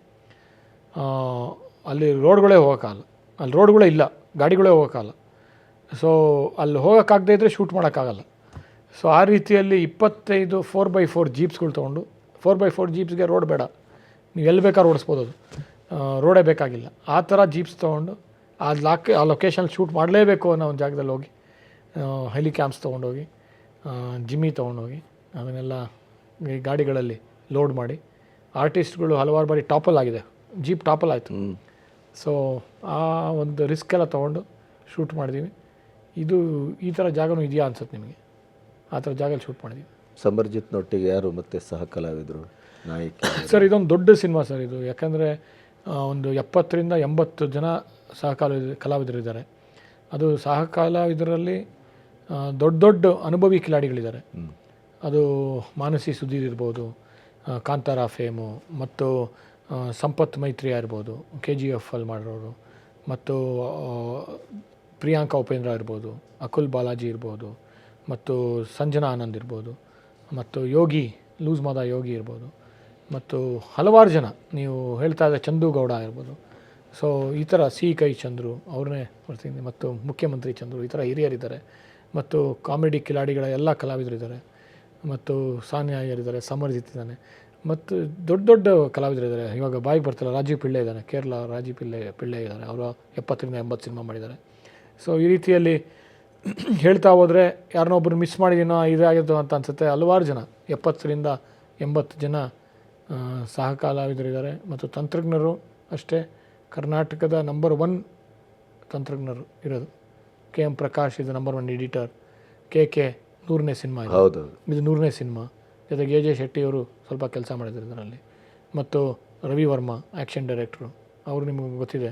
ಅಲ್ಲಿ ರೋಡ್ಗಳೇ ಹೋಗೋಕ್ಕಾಗಲ್ಲ. ಅಲ್ಲಿ ರೋಡ್ಗಳೇ ಇಲ್ಲ, ಗಾಡಿಗಳೇ ಹೋಗೋಕ್ಕಾಗಲ್ಲ. ಸೊ ಅಲ್ಲಿ ಹೋಗೋಕ್ಕಾಗದೇ ಇದ್ದರೆ ಶೂಟ್ ಮಾಡೋಕ್ಕಾಗಲ್ಲ. ಸೊ ಆ ರೀತಿಯಲ್ಲಿ ಇಪ್ಪತ್ತೈದು ಫೋರ್ ಬೈ ಫೋರ್ ಜೀಪ್ಸ್ಗಳು ತೊಗೊಂಡು ಫೋರ್ ಬೈ ಫೋರ್ ಜೀಪ್ಸ್ಗೆ ರೋಡ್ ಬೇಡ. ನೀವು ಎಲ್ಲಿ ಬೇಕಾದ್ರೂ ಓಡಿಸ್ಬೋದು ಅದು. ರೋಡೇ ಬೇಕಾಗಿಲ್ಲ. ಆ ಥರ ಜೀಪ್ಸ್ ತೊಗೊಂಡು, ಆ ಲಾಕ್ ಆ ಲೊಕೇಶನ್ ಶೂಟ್ ಮಾಡಲೇಬೇಕು ಅನ್ನೋ ಒಂದು ಜಾಗದಲ್ಲಿ ಹೋಗಿ ಹೆಲಿ ಕ್ಯಾಂಪ್ಸ್ ತೊಗೊಂಡೋಗಿ ಜಿಮ್ಮಿ ತೊಗೊಂಡೋಗಿ, ಅದನ್ನೆಲ್ಲ ಈ ಗಾಡಿಗಳಲ್ಲಿ ಲೋಡ್ ಮಾಡಿ. ಆರ್ಟಿಸ್ಟ್ಗಳು ಹಲವಾರು ಬಾರಿ ಟಾಪಲ್ ಆಗಿದೆ. ಜೀಪ್ ಟಾಪಲ್ ಆಯಿತು. ಸೊ ಆ ಒಂದು ರಿಸ್ಕ್ ಎಲ್ಲ ತೊಗೊಂಡು ಶೂಟ್ ಮಾಡಿದ್ದೀವಿ ಇದು ಈ ಥರ ಜಾಗನೂ ಇದೆಯಾ ಅನ್ಸುತ್ತೆ ನಿಮಗೆ? ಆ ಥರ ಜಾಗದಲ್ಲಿ ಶೂಟ್ ಮಾಡಿದ್ದೀವಿ ಸಮರ್ಜಿತ್ನೊಟ್ಟಿಗೆ ಯಾರು ಮತ್ತೆ ಸಹ ಕಲಾವಿದರು ನಾಯಕಿ ಸರ್ ಇದೊಂದು ದೊಡ್ಡ ಸಿನಿಮಾ ಸರ್ ಇದು. ಯಾಕಂದರೆ ಒಂದು ಎಪ್ಪತ್ತರಿಂದ ಎಂಬತ್ತು ಜನ ಸಹ ಕಲಾವಿದ ಕಲಾವಿದರಿದ್ದಾರೆ. ಅದು ಸಹ ಕಲಾವಿದರಲ್ಲಿ ದೊಡ್ಡ ದೊಡ್ಡ ಅನುಭವಿ ಕಿಲಾಡಿಗಳಿದ್ದಾರೆ. ಅದು ಮಾನಸಿ ಸುಧೀರ್ ಇರ್ಬೋದು ಕಾಂತಾರ ಫೇಮು, ಮತ್ತು ಸಂಪತ್ ಮೈತ್ರಿ ಇರ್ಬೋದು ಕೆ ಜಿ ಎಫ್ ಅಲ್ಲಿ ಮಾಡಿರೋರು, ಮತ್ತು ಪ್ರಿಯಾಂಕಾ ಉಪೇಂದ್ರ ಇರ್ಬೋದು, ಅಕುಲ್ ಬಾಲಾಜಿ ಇರ್ಬೋದು, ಮತ್ತು ಸಂಜನಾ ಆನಂದ್ ಇರ್ಬೋದು, ಮತ್ತು ಯೋಗಿ, ಲೂಸ್ ಮಾದ ಯೋಗಿ ಇರ್ಬೋದು, ಮತ್ತು ಹಲವಾರು ಜನ, ನೀವು ಹೇಳ್ತಾ ಇದ್ದ ಚಂದು ಗೌಡ ಇರ್ಬೋದು. ಸೊ ಈ ಥರ ಸಿ ಕೈ ಚಂದ್ರು ಅವ್ರನ್ನೇ ಬರ್ತೀನಿ, ಮತ್ತು ಮುಖ್ಯಮಂತ್ರಿ ಚಂದ್ರು, ಈ ಥರ ಹಿರಿಯರಿದ್ದಾರೆ, ಮತ್ತು ಕಾಮಿಡಿ ಕಿಲಾಡಿಗಳ ಎಲ್ಲ ಕಲಾವಿದರಿದ್ದಾರೆ ಮತ್ತು ಸಾನ್ಯ ಅಯ್ಯರಿದ್ದಾರೆ ಸಮರ್ಜಿತ್ ಇದ್ದಾನೆ ಮತ್ತು ದೊಡ್ಡ ದೊಡ್ಡ ಕಲಾವಿದರಿದ್ದಾರೆ ಇವಾಗ ಬಾಯಿಗೆ ಬರ್ತಿಲ್ಲ, ರಾಜೀವ್ ಪಿಳ್ಳೆ ಇದ್ದಾನೆ. ಕೇರಳ ರಾಜೀವ್ ಪಿಳ್ಳೆ ಪಿಳ್ಳೆ ಇದ್ದಾರೆ. ಅವರು ಎಪ್ಪತ್ತರಿಂದ ಎಂಬತ್ತು ಸಿನಿಮಾ ಮಾಡಿದ್ದಾರೆ. ಸೊ ಈ ರೀತಿಯಲ್ಲಿ ಹೇಳ್ತಾ ಹೋದರೆ ಯಾರನ್ನೊಬ್ಬರು ಮಿಸ್ ಮಾಡಿದ್ದೀನೋ ಇದಾಗಿತ್ತು ಅಂತ ಅನಿಸುತ್ತೆ. ಹಲವಾರು ಜನ, ಎಪ್ಪತ್ತರಿಂದ ಎಂಬತ್ತು ಜನ ಸಹ ಕಲಾವಿದರಿದ್ದಾರೆ ಮತ್ತು ತಂತ್ರಜ್ಞರು ಅಷ್ಟೇ. ಕರ್ನಾಟಕದ ನಂಬರ್ ಒನ್ ತಂತ್ರಜ್ಞರು ಇರೋದು. ಕೆ ಎಂ ಪ್ರಕಾಶ್ ಇದು number one editor K K ನೂರನೇ ಸಿನಿಮಾ ಇದು. ಹೌದು. ಇದು ನೂರನೇ ಸಿನಿಮಾ. ಜೊತೆಗೆ ಎ ಜೆ ಶೆಟ್ಟಿಯವರು ಸ್ವಲ್ಪ ಕೆಲಸ ಮಾಡಿದ್ರು ಇದರಲ್ಲಿ. ಮತ್ತು ರವಿ ವರ್ಮಾ ಆ್ಯಕ್ಷನ್ ಡೈರೆಕ್ಟ್ರು. ಅವರು ನಿಮಗೆ ಗೊತ್ತಿದೆ.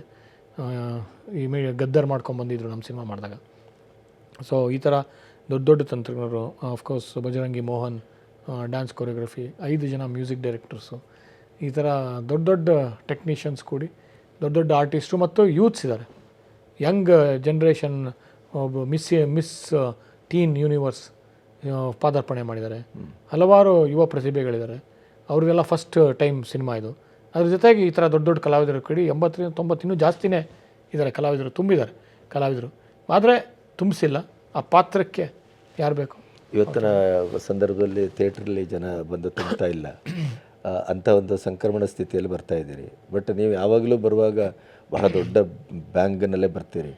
ಈ ಮೇ ಗದ್ದರ್ ಮಾಡ್ಕೊಂಡು ಬಂದಿದ್ರು ನಮ್ಮ ಸಿನಿಮಾ ಮಾಡಿದಾಗ. ಸೊ ಈ ಥರ ದೊಡ್ಡ ದೊಡ್ಡ ತಂತ್ರಜ್ಞರು of course Bajrangi Mohan dance choreography ಐದು ಜನ ಮ್ಯೂಸಿಕ್ ಡೈರೆಕ್ಟರ್ಸು ಈ ಥರ ದೊಡ್ಡ ದೊಡ್ಡ ಟೆಕ್ನಿಷಿಯನ್ಸ್ ಕೂಡಿ ದೊಡ್ಡ ದೊಡ್ಡ ಆರ್ಟಿಸ್ಟು ಮತ್ತು ಯೂತ್ಸ್ ಇದ್ದಾರೆ. ಯಂಗ್ ಜನ್ರೇಷನ್ ಒಬ್ಬ ಮಿಸ್ ಮಿಸ್ ಟೀನ್ ಯೂನಿವರ್ಸ್ ಪಾದಾರ್ಪಣೆ ಮಾಡಿದ್ದಾರೆ. ಹಲವಾರು ಯುವ ಪ್ರತಿಭೆಗಳಿದ್ದಾರೆ. ಅವ್ರಿಗೆಲ್ಲ ಫಸ್ಟ್ ಟೈಮ್ ಸಿನಿಮಾ ಇದು. ಅದ್ರ ಜೊತೆಗೆ ಈ ಥರ ದೊಡ್ಡ ದೊಡ್ಡ ಕಲಾವಿದರು ಕಡಿ ಎಂಬತ್ತರಿಂದ ತೊಂಬತ್ತು ಇನ್ನೂ ಜಾಸ್ತಿನೇ ಇದ್ದಾರೆ ಕಲಾವಿದರು, ತುಂಬಿದ್ದಾರೆ ಕಲಾವಿದರು. ಆದರೆ ತುಂಬಿಸಿಲ್ಲ. ಆ ಪಾತ್ರಕ್ಕೆ ಯಾರು ಬೇಕು? ಇವತ್ತಿನ ಸಂದರ್ಭದಲ್ಲಿ ಥಿಯೇಟ್ರಲ್ಲಿ ಜನ ಬಂದು ತುಂಬ್ತಾ ಇಲ್ಲ. ಅಂಥ ಒಂದು ಸಂಕ್ರಮಣ ಸ್ಥಿತಿಯಲ್ಲಿ ಬರ್ತಾ ಇದ್ದೀರಿ. ಬಟ್ ನೀವು ಯಾವಾಗಲೂ ಬರುವಾಗ ಬಹಳ ದೊಡ್ಡ ಬ್ಯಾಂಗ್ನಲ್ಲೇ ಬರ್ತೀರಿ.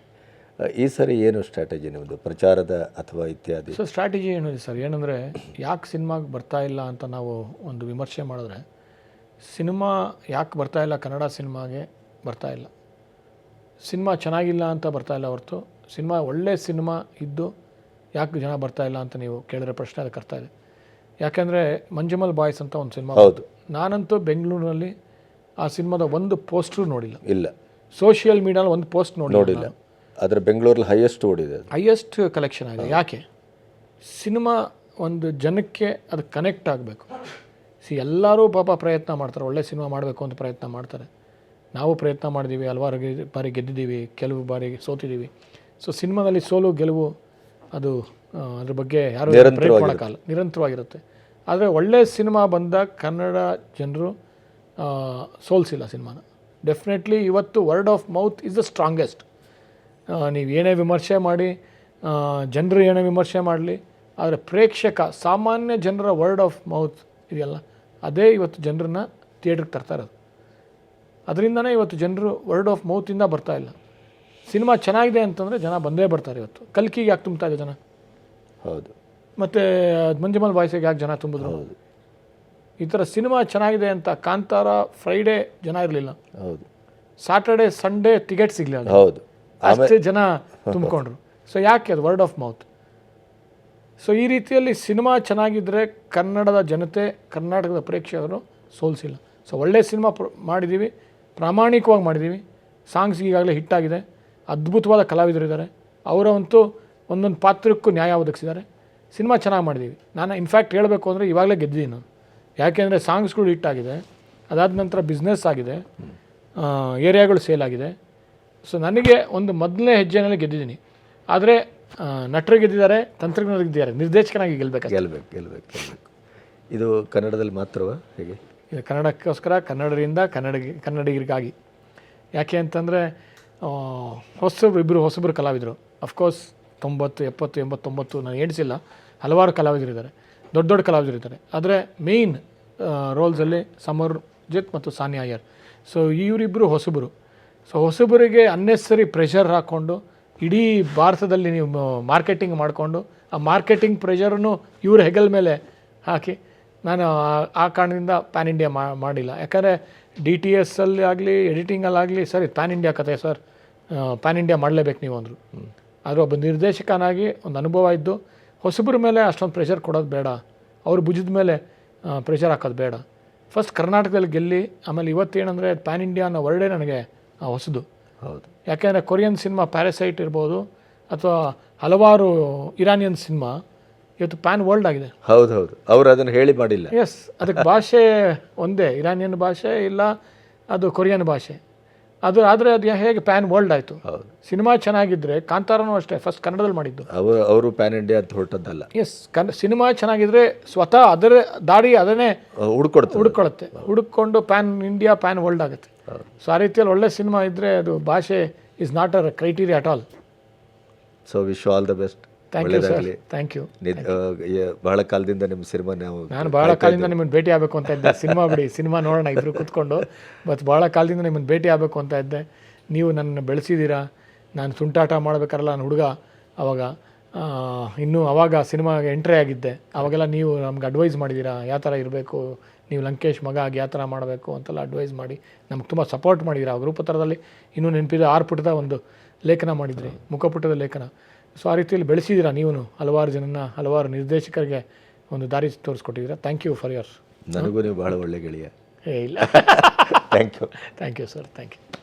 ಈ ಸರಿ ಏನು ಸ್ಟ್ರಾಟಜಿ ನಿಮ್ಮದು ಪ್ರಚಾರದ ಅಥವಾ ಇತ್ಯಾದಿ? ಸೊ ಸ್ಟ್ರಾಟಜಿ ಏನಿದೆ ಸರ್? ಏನಂದರೆ ಯಾಕೆ ಸಿನಿಮಾಗೆ ಬರ್ತಾ ಇಲ್ಲ ಅಂತ ನಾವು ಒಂದು ವಿಮರ್ಶೆ ಮಾಡಿದ್ರೆ ಸಿನಿಮಾ ಯಾಕೆ ಬರ್ತಾ ಇಲ್ಲ? ಕನ್ನಡ ಸಿನಿಮಾಗೆ ಬರ್ತಾ ಇಲ್ಲ. ಸಿನಿಮಾ ಚೆನ್ನಾಗಿಲ್ಲ ಅಂತ ಬರ್ತಾ ಇಲ್ಲ ಹೊರತು ಸಿನಿಮಾ ಒಳ್ಳೆ ಸಿನಿಮಾ ಇದ್ದು ಯಾಕೆ ಜನ ಬರ್ತಾ ಇಲ್ಲ ಅಂತ ನೀವು ಕೇಳಿದ್ರೆ ಪ್ರಶ್ನೆ ಅದಕ್ಕೆ ಅರ್ಥ ಇದೆ. ಯಾಕೆಂದರೆ ಮಂಜುಮಲ್ ಬಾಯ್ಸ್ ಅಂತ ಒಂದು ಸಿನಿಮಾ ಹೌದು. ನಾನಂತೂ ಬೆಂಗಳೂರಿನಲ್ಲಿ ಆ ಸಿನಿಮಾದ ಒಂದು ಪೋಸ್ಟ್ರು ನೋಡಿಲ್ಲ. ಇಲ್ಲ. ಸೋಷಿಯಲ್ ಮೀಡಿಯಾದಲ್ಲಿ ಒಂದು ಪೋಸ್ಟ್ ನೋಡಿ ನೋಡಿಲ್ಲ. ಆದರೆ ಬೆಂಗಳೂರಲ್ಲಿ ಹೈಯೆಸ್ಟ್ ಓಡಿದೆ ಅದು. ಹೈಯೆಸ್ಟ್ ಕಲೆಕ್ಷನ್ ಆಗಿದೆ. ಯಾಕೆ? ಸಿನಿಮಾ ಒಂದು ಜನಕ್ಕೆ ಅದು ಕನೆಕ್ಟ್ ಆಗಬೇಕು. ಸಿ ಎಲ್ಲರೂ ಪಾಪ ಪ್ರಯತ್ನ ಮಾಡ್ತಾರೆ. ಒಳ್ಳೆ ಸಿನಿಮಾ ಮಾಡಬೇಕು ಅಂತ ಪ್ರಯತ್ನ ಮಾಡ್ತಾರೆ. ನಾವು ಪ್ರಯತ್ನ ಮಾಡಿದ್ದೀವಿ ಹಲವಾರು ಗೆ- ಬಾರಿ ಗೆದ್ದಿದ್ದೀವಿ ಕೆಲವು ಬಾರಿ ಸೋತಿದ್ದೀವಿ ಸೊ ಸಿನಿಮಾದಲ್ಲಿ ಸೋಲು ಗೆಲುವು ಅದು ಆ, ಅದ್ರ ಬಗ್ಗೆ ಯಾರು ಪ್ರಯತ್ನ ಮಾಡೋಕ್ಕಲ್ಲ ನಿರಂತರವಾಗಿರುತ್ತೆ. ಆದರೆ ಒಳ್ಳೆ ಸಿನಿಮಾ ಬಂದಾಗ ಕನ್ನಡ ಜನರು ಸೋಲ್ಸಿಲ್ಲ ಸಿನಿಮಾನ. ಡೆಫಿನೆಟ್ಲಿ ಇವತ್ತು word of mouth is the strongest ನೀವು ಏನೇ ವಿಮರ್ಶೆ ಮಾಡಿ ಜನರು ಏನೇ ವಿಮರ್ಶೆ ಮಾಡಲಿ ಆದರೆ ಪ್ರೇಕ್ಷಕ ಸಾಮಾನ್ಯ ಜನರ ವರ್ಡ್ ಆಫ್ ಮೌತ್ ಇದೆಯಲ್ಲ ಅದೇ ಇವತ್ತು ಜನರನ್ನ ಥಿಯೇಟ್ರಿಗೆ ತರ್ತಾ ಇರೋದು. ಅದರಿಂದನೇ ಇವತ್ತು ಜನರು ವರ್ಡ್ ಆಫ್ ಮೌತಿಂದ ಬರ್ತಾ ಇಲ್ಲ. ಸಿನಿಮಾ ಚೆನ್ನಾಗಿದೆ ಅಂತಂದರೆ ಜನ ಬಂದೇ ಬರ್ತಾರೆ ಇವತ್ತು. ಕಲ್ಕಿಗೆ ಯಾಕೆ ತುಂಬ್ತಾ ಇದೆ ಜನ? ಹೌದು. ಮತ್ತು ಮಂಜುಮಲ್ ಬಾಯ್ಸಿಗೆ ಯಾಕೆ ಜನ ತುಂಬಿದ್ರು? ಈ ಥರ ಸಿನಿಮಾ ಚೆನ್ನಾಗಿದೆ ಅಂತ ಕಾಂತಾರ ಫ್ರೈಡೇ ಜನ ಇರಲಿಲ್ಲ. ಹೌದು. ಸಾಟರ್ಡೆ ಸಂಡೇ ಟಿಕೆಟ್ ಸಿಗಲಿಲ್ಲ. ಹೌದು. ಅಷ್ಟೇ ಜನ ತುಂಬಿಕೊಂಡ್ರು. ಸೊ ಯಾಕೆ ಅದು? ವರ್ಡ್ ಆಫ್ ಮೌತ್ ಸೊ ಈ ರೀತಿಯಲ್ಲಿ ಸಿನಿಮಾ ಚೆನ್ನಾಗಿದ್ದರೆ ಕನ್ನಡದ ಜನತೆ, ಕರ್ನಾಟಕದ ಪ್ರೇಕ್ಷಕರು ಸೋಲ್ಸಿಲ್ಲ. ಸೊ ಒಳ್ಳೆಯ ಸಿನಿಮಾ ಪ್ರ ಮಾಡಿದ್ದೀವಿ ಪ್ರಾಮಾಣಿಕವಾಗಿ ಮಾಡಿದ್ದೀವಿ ಸಾಂಗ್ಸ್ ಈಗಾಗಲೇ ಹಿಟ್ಟಾಗಿದೆ ಅದ್ಭುತವಾದ ಕಲಾವಿದರಿದ್ದಾರೆ ಅವರಂತೂ ಒಂದೊಂದು ಪಾತ್ರಕ್ಕೂ ನ್ಯಾಯ ಒದಗಿಸಿದ್ದಾರೆ. ಸಿನಿಮಾ ಚೆನ್ನಾಗಿ ಮಾಡಿದ್ದೀವಿ ನಾನು ಇನ್ಫ್ಯಾಕ್ಟ್ ಹೇಳಬೇಕು ಅಂದರೆ ಇವಾಗಲೇ ಗೆದ್ದಿದ್ದೀನಿ ನಾನು. ಯಾಕೆಂದರೆ ಸಾಂಗ್ಸ್ಗಳು ಹಿಟ್ಟಾಗಿದೆ ಅದಾದ ನಂತರ ಬಿಸ್ನೆಸ್ ಆಗಿದೆ. ಏರಿಯಾಗಳು ಸೇಲ್ ಆಗಿದೆ. ಸೊ ನನಗೆ ಒಂದು ಮೊದಲನೇ ಹೆಜ್ಜೆನಲ್ಲಿ ಗೆದ್ದಿದ್ದೀನಿ. ಆದರೆ ನಟರು ಗೆದ್ದಿದ್ದಾರೆ ತಂತ್ರಜ್ಞರು ಗೆದ್ದಿದ್ದಾರೆ. ನಿರ್ದೇಶಕನಾಗಿ ಗೆಲ್ಲಬೇಕು ಗೆಲ್ಬೇಕು ಗೆಲ್ಬೇಕು ಗೆಲ್ಬೇಕು. ಇದು ಕನ್ನಡದಲ್ಲಿ ಮಾತ್ರವಾ? ಹೇಗೆ? ಇದು ಕನ್ನಡಕ್ಕೋಸ್ಕರ ಕನ್ನಡರಿಂದ ಕನ್ನಡ ಕನ್ನಡಿಗರಿಗಾಗಿ. ಯಾಕೆ ಅಂತಂದರೆ ಹೊಸಬ್ರು ಇಬ್ಬರು ಹೊಸಬ್ರು ಕಲಾವಿದರು. ಅಫ್ಕೋರ್ಸ್ ತೊಂಬತ್ತು ಎಪ್ಪತ್ತು ಎಂಬತ್ತೊಂಬತ್ತು ನಾನು ಎಣಿಸಿಲ್ಲ ಹಲವಾರು ಕಲಾವಿದರಿದ್ದಾರೆ ದೊಡ್ಡ ದೊಡ್ಡ ಕಲಾವಿದರಿದ್ದಾರೆ ಆದರೆ ಮೇಯ್ನ್ ರೋಲ್ಸಲ್ಲಿ ಸಮರ್ ಜಿತ್ ಮತ್ತು ಸಾನಿಯಾ ಅಯ್ಯರ್. ಸೊ ಇವರಿಬ್ಬರು ಹೊಸಬರು. ಸೊ ಹೊಸಬರಿಗೆ ಅನ್ನೆಸರಿ ಪ್ರೆಷರ್ ಹಾಕ್ಕೊಂಡು ಇಡೀ ಭಾರತದಲ್ಲಿ ನೀವು ಮಾರ್ಕೆಟಿಂಗ್ ಮಾಡಿಕೊಂಡು, ಆ ಮಾರ್ಕೆಟಿಂಗ್ ಪ್ರೆಷರನ್ನು ಇವ್ರ ಹೆಗಲ್ ಮೇಲೆ ಹಾಕಿ ನಾನು ಆ- ಕಾರಣದಿಂದ ಪ್ಯಾನ್ ಇಂಡಿಯಾ ಮಾಡಿಲ್ಲ. ಯಾಕಂದರೆ ಡಿ ಟಿ ಎಸ್ಸಲ್ಲಿ ಆಗಲಿ ಎಡಿಟಿಂಗಲ್ಲಾಗಲಿ ಸರಿ ಪ್ಯಾನ್ ಇಂಡಿಯಾ ಕತೆ ಸರ್ ಪ್ಯಾನ್ ಇಂಡಿಯಾ ಮಾಡಲೇಬೇಕು ನೀವು ಅಂದರು. ಆದರೆ ಒಬ್ಬ ನಿರ್ದೇಶಕನಾಗಿ ಒಂದು ಅನುಭವ ಇದ್ದು ಹೊಸಬ್ರ ಮೇಲೆ ಅಷ್ಟೊಂದು ಪ್ರೆಷರ್ ಕೊಡೋದು ಬೇಡ. ಅವ್ರ ಭುಜದ ಮೇಲೆ ಪ್ರೆಷರ್ ಹಾಕೋದು ಬೇಡ. ಫಸ್ಟ್ ಕರ್ನಾಟಕದಲ್ಲಿ ಗೆಲ್ಲಿ, ಆಮೇಲೆ ಇವತ್ತೇನಂದರೆ ಪ್ಯಾನ್ ಇಂಡಿಯಾ ಅನ್ನೋ ವರ್ಡೇ ನನಗೆ ಹೊಸದು. ಹೌದು. ಯಾಕೆಂದರೆ ಕೊರಿಯನ್ ಸಿನಿಮಾ ಪ್ಯಾರಾಸೈಟ್ ಇರ್ಬೋದು ಅಥವಾ ಹಲವಾರು ಇರಾನಿಯನ್ ಸಿನಿಮಾ ಇವತ್ತು ಪ್ಯಾನ್ ವರ್ಲ್ಡ್ ಆಗಿದೆ. ಹೌದು ಹೌದು. ಅವರು ಅದನ್ನು ಹೇಳಿ ಮಾಡಿಲ್ಲ. ಎಸ್ ಅದಕ್ಕೆ ಭಾಷೆ ಒಂದೇ. ಇರಾನಿಯನ್ ಭಾಷೆ ಇಲ್ಲ ಅದು ಕೊರಿಯನ್ ಭಾಷೆ. ಅದು ಆದರೆ ಅದು ಹೇಗೆ ಪ್ಯಾನ್ ವರ್ಲ್ಡ್ ಆಯಿತು? ಸಿನಿಮಾ ಚೆನ್ನಾಗಿದ್ದರೆ ಕಾಂತಾರನೂ ಅಷ್ಟೇ ಫಸ್ಟ್ ಕನ್ನಡದಲ್ಲಿ ಮಾಡಿದ್ದು. ಅವರು ಅವರು ಪ್ಯಾನ್ ಇಂಡಿಯಾ ಅಂತ ಹೊರಟದ್ದಲ್ಲ. ಎಸ್ ಕನ್ ಸಿನಿಮಾ ಚೆನ್ನಾಗಿದ್ರೆ ಸ್ವತಃ ಅದರ ದಾಡಿ ಅದನ್ನೇ ಹುಡ್ಕೊಡ್ತಾರೆ ಹುಡುಕೊಳ್ಳುತ್ತೆ ಹುಡುಕೊಂಡು ಪ್ಯಾನ್ ಇಂಡಿಯಾ ಪ್ಯಾನ್ ವರ್ಲ್ಡ್ ಆಗುತ್ತೆ. ಸೊ ಆ ರೀತಿಯಲ್ಲಿ ಒಳ್ಳೆ ಸಿನಿಮಾ ಇದ್ದರೆ ಅದು ಭಾಷೆ is not a criteria at all so wish all the best ಒಳ್ಳೆಯದಾಗಲಿ ಥ್ಯಾಂಕ್ ಯು ಬಹಳ ಕಾಲದಿಂದ ನಿಮ್ಮ ಸಿನಿಮಾ ನಾವು ನಾನು ಬಹಳ ಕಾಲದಿಂದ ನಿಮ್ಮನ್ನು ಭೇಟಿ ಆಗಬೇಕು ಅಂತ ಇದ್ದೆ. ಸಿನಿಮಾ ಬಿಡಿ ಸಿನಿಮಾ ನೋಡೋಣ ಇಬ್ಬರು ಕೂತ್ಕೊಂಡು. ಬಟ್ ಭಾಳ ಕಾಲದಿಂದ ನಿಮ್ಮನ್ನು ಭೇಟಿ ಆಗಬೇಕು ಅಂತ ಇದ್ದೆ. ನೀವು ನನ್ನ ಬೆಳೆಸಿದ್ದೀರಾ ನಾನು ಸುಂಟಾಟ ಮಾಡಬೇಕಾರಲ್ಲ ನಾನು ಹುಡುಗ. ಅವಾಗ ಇನ್ನೂ ಅವಾಗ ಸಿನಿಮಾಗೆ ಎಂಟ್ರಿ ಆಗಿದ್ದೆ. ಅವಾಗೆಲ್ಲ ನೀವು ನಮ್ಗೆ ಅಡ್ವೈಸ್ ಮಾಡಿದ್ದೀರಾ ಯಾವ ಥರ ಇರಬೇಕು? ನೀವು ಲಂಕೇಶ್ ಮಗ ಆಗಿ ಯಾವ ಥರ ಮಾಡಬೇಕು ಅಂತೆಲ್ಲ ಅಡ್ವೈಸ್ ಮಾಡಿ ನಮ್ಗೆ ತುಂಬ ಸಪೋರ್ಟ್ ಮಾಡಿದ್ದೀರಾ ಆ ರೂಪತರದಲ್ಲಿ ಇನ್ನೂ ನೆನಪಿದೆ. ಆರು ಪುಟದ ಒಂದು ಲೇಖನ ಮಾಡಿದ್ರಿ ಮುಖಪುಟದ ಲೇಖನ. ಸೊ ಆ ರೀತಿಯಲ್ಲಿ ಬೆಳೆಸಿದ್ದೀರಾ ನೀವು ಹಲವಾರು ಜನನ ಹಲವಾರು ನಿರ್ದೇಶಕರಿಗೆ ಒಂದು ದಾರಿ ತೋರಿಸ್ಕೊಟ್ಟಿದ್ದೀರಾ? ಥ್ಯಾಂಕ್ ಯು ಫಾರ್ ಯರ್ಸ್ ನನಗೂ ನೀವು ಬಹಳ ಒಳ್ಳೆ ಗೆಳೆಯ. ಏ ಇಲ್ಲ. Thank you thank you sir thank you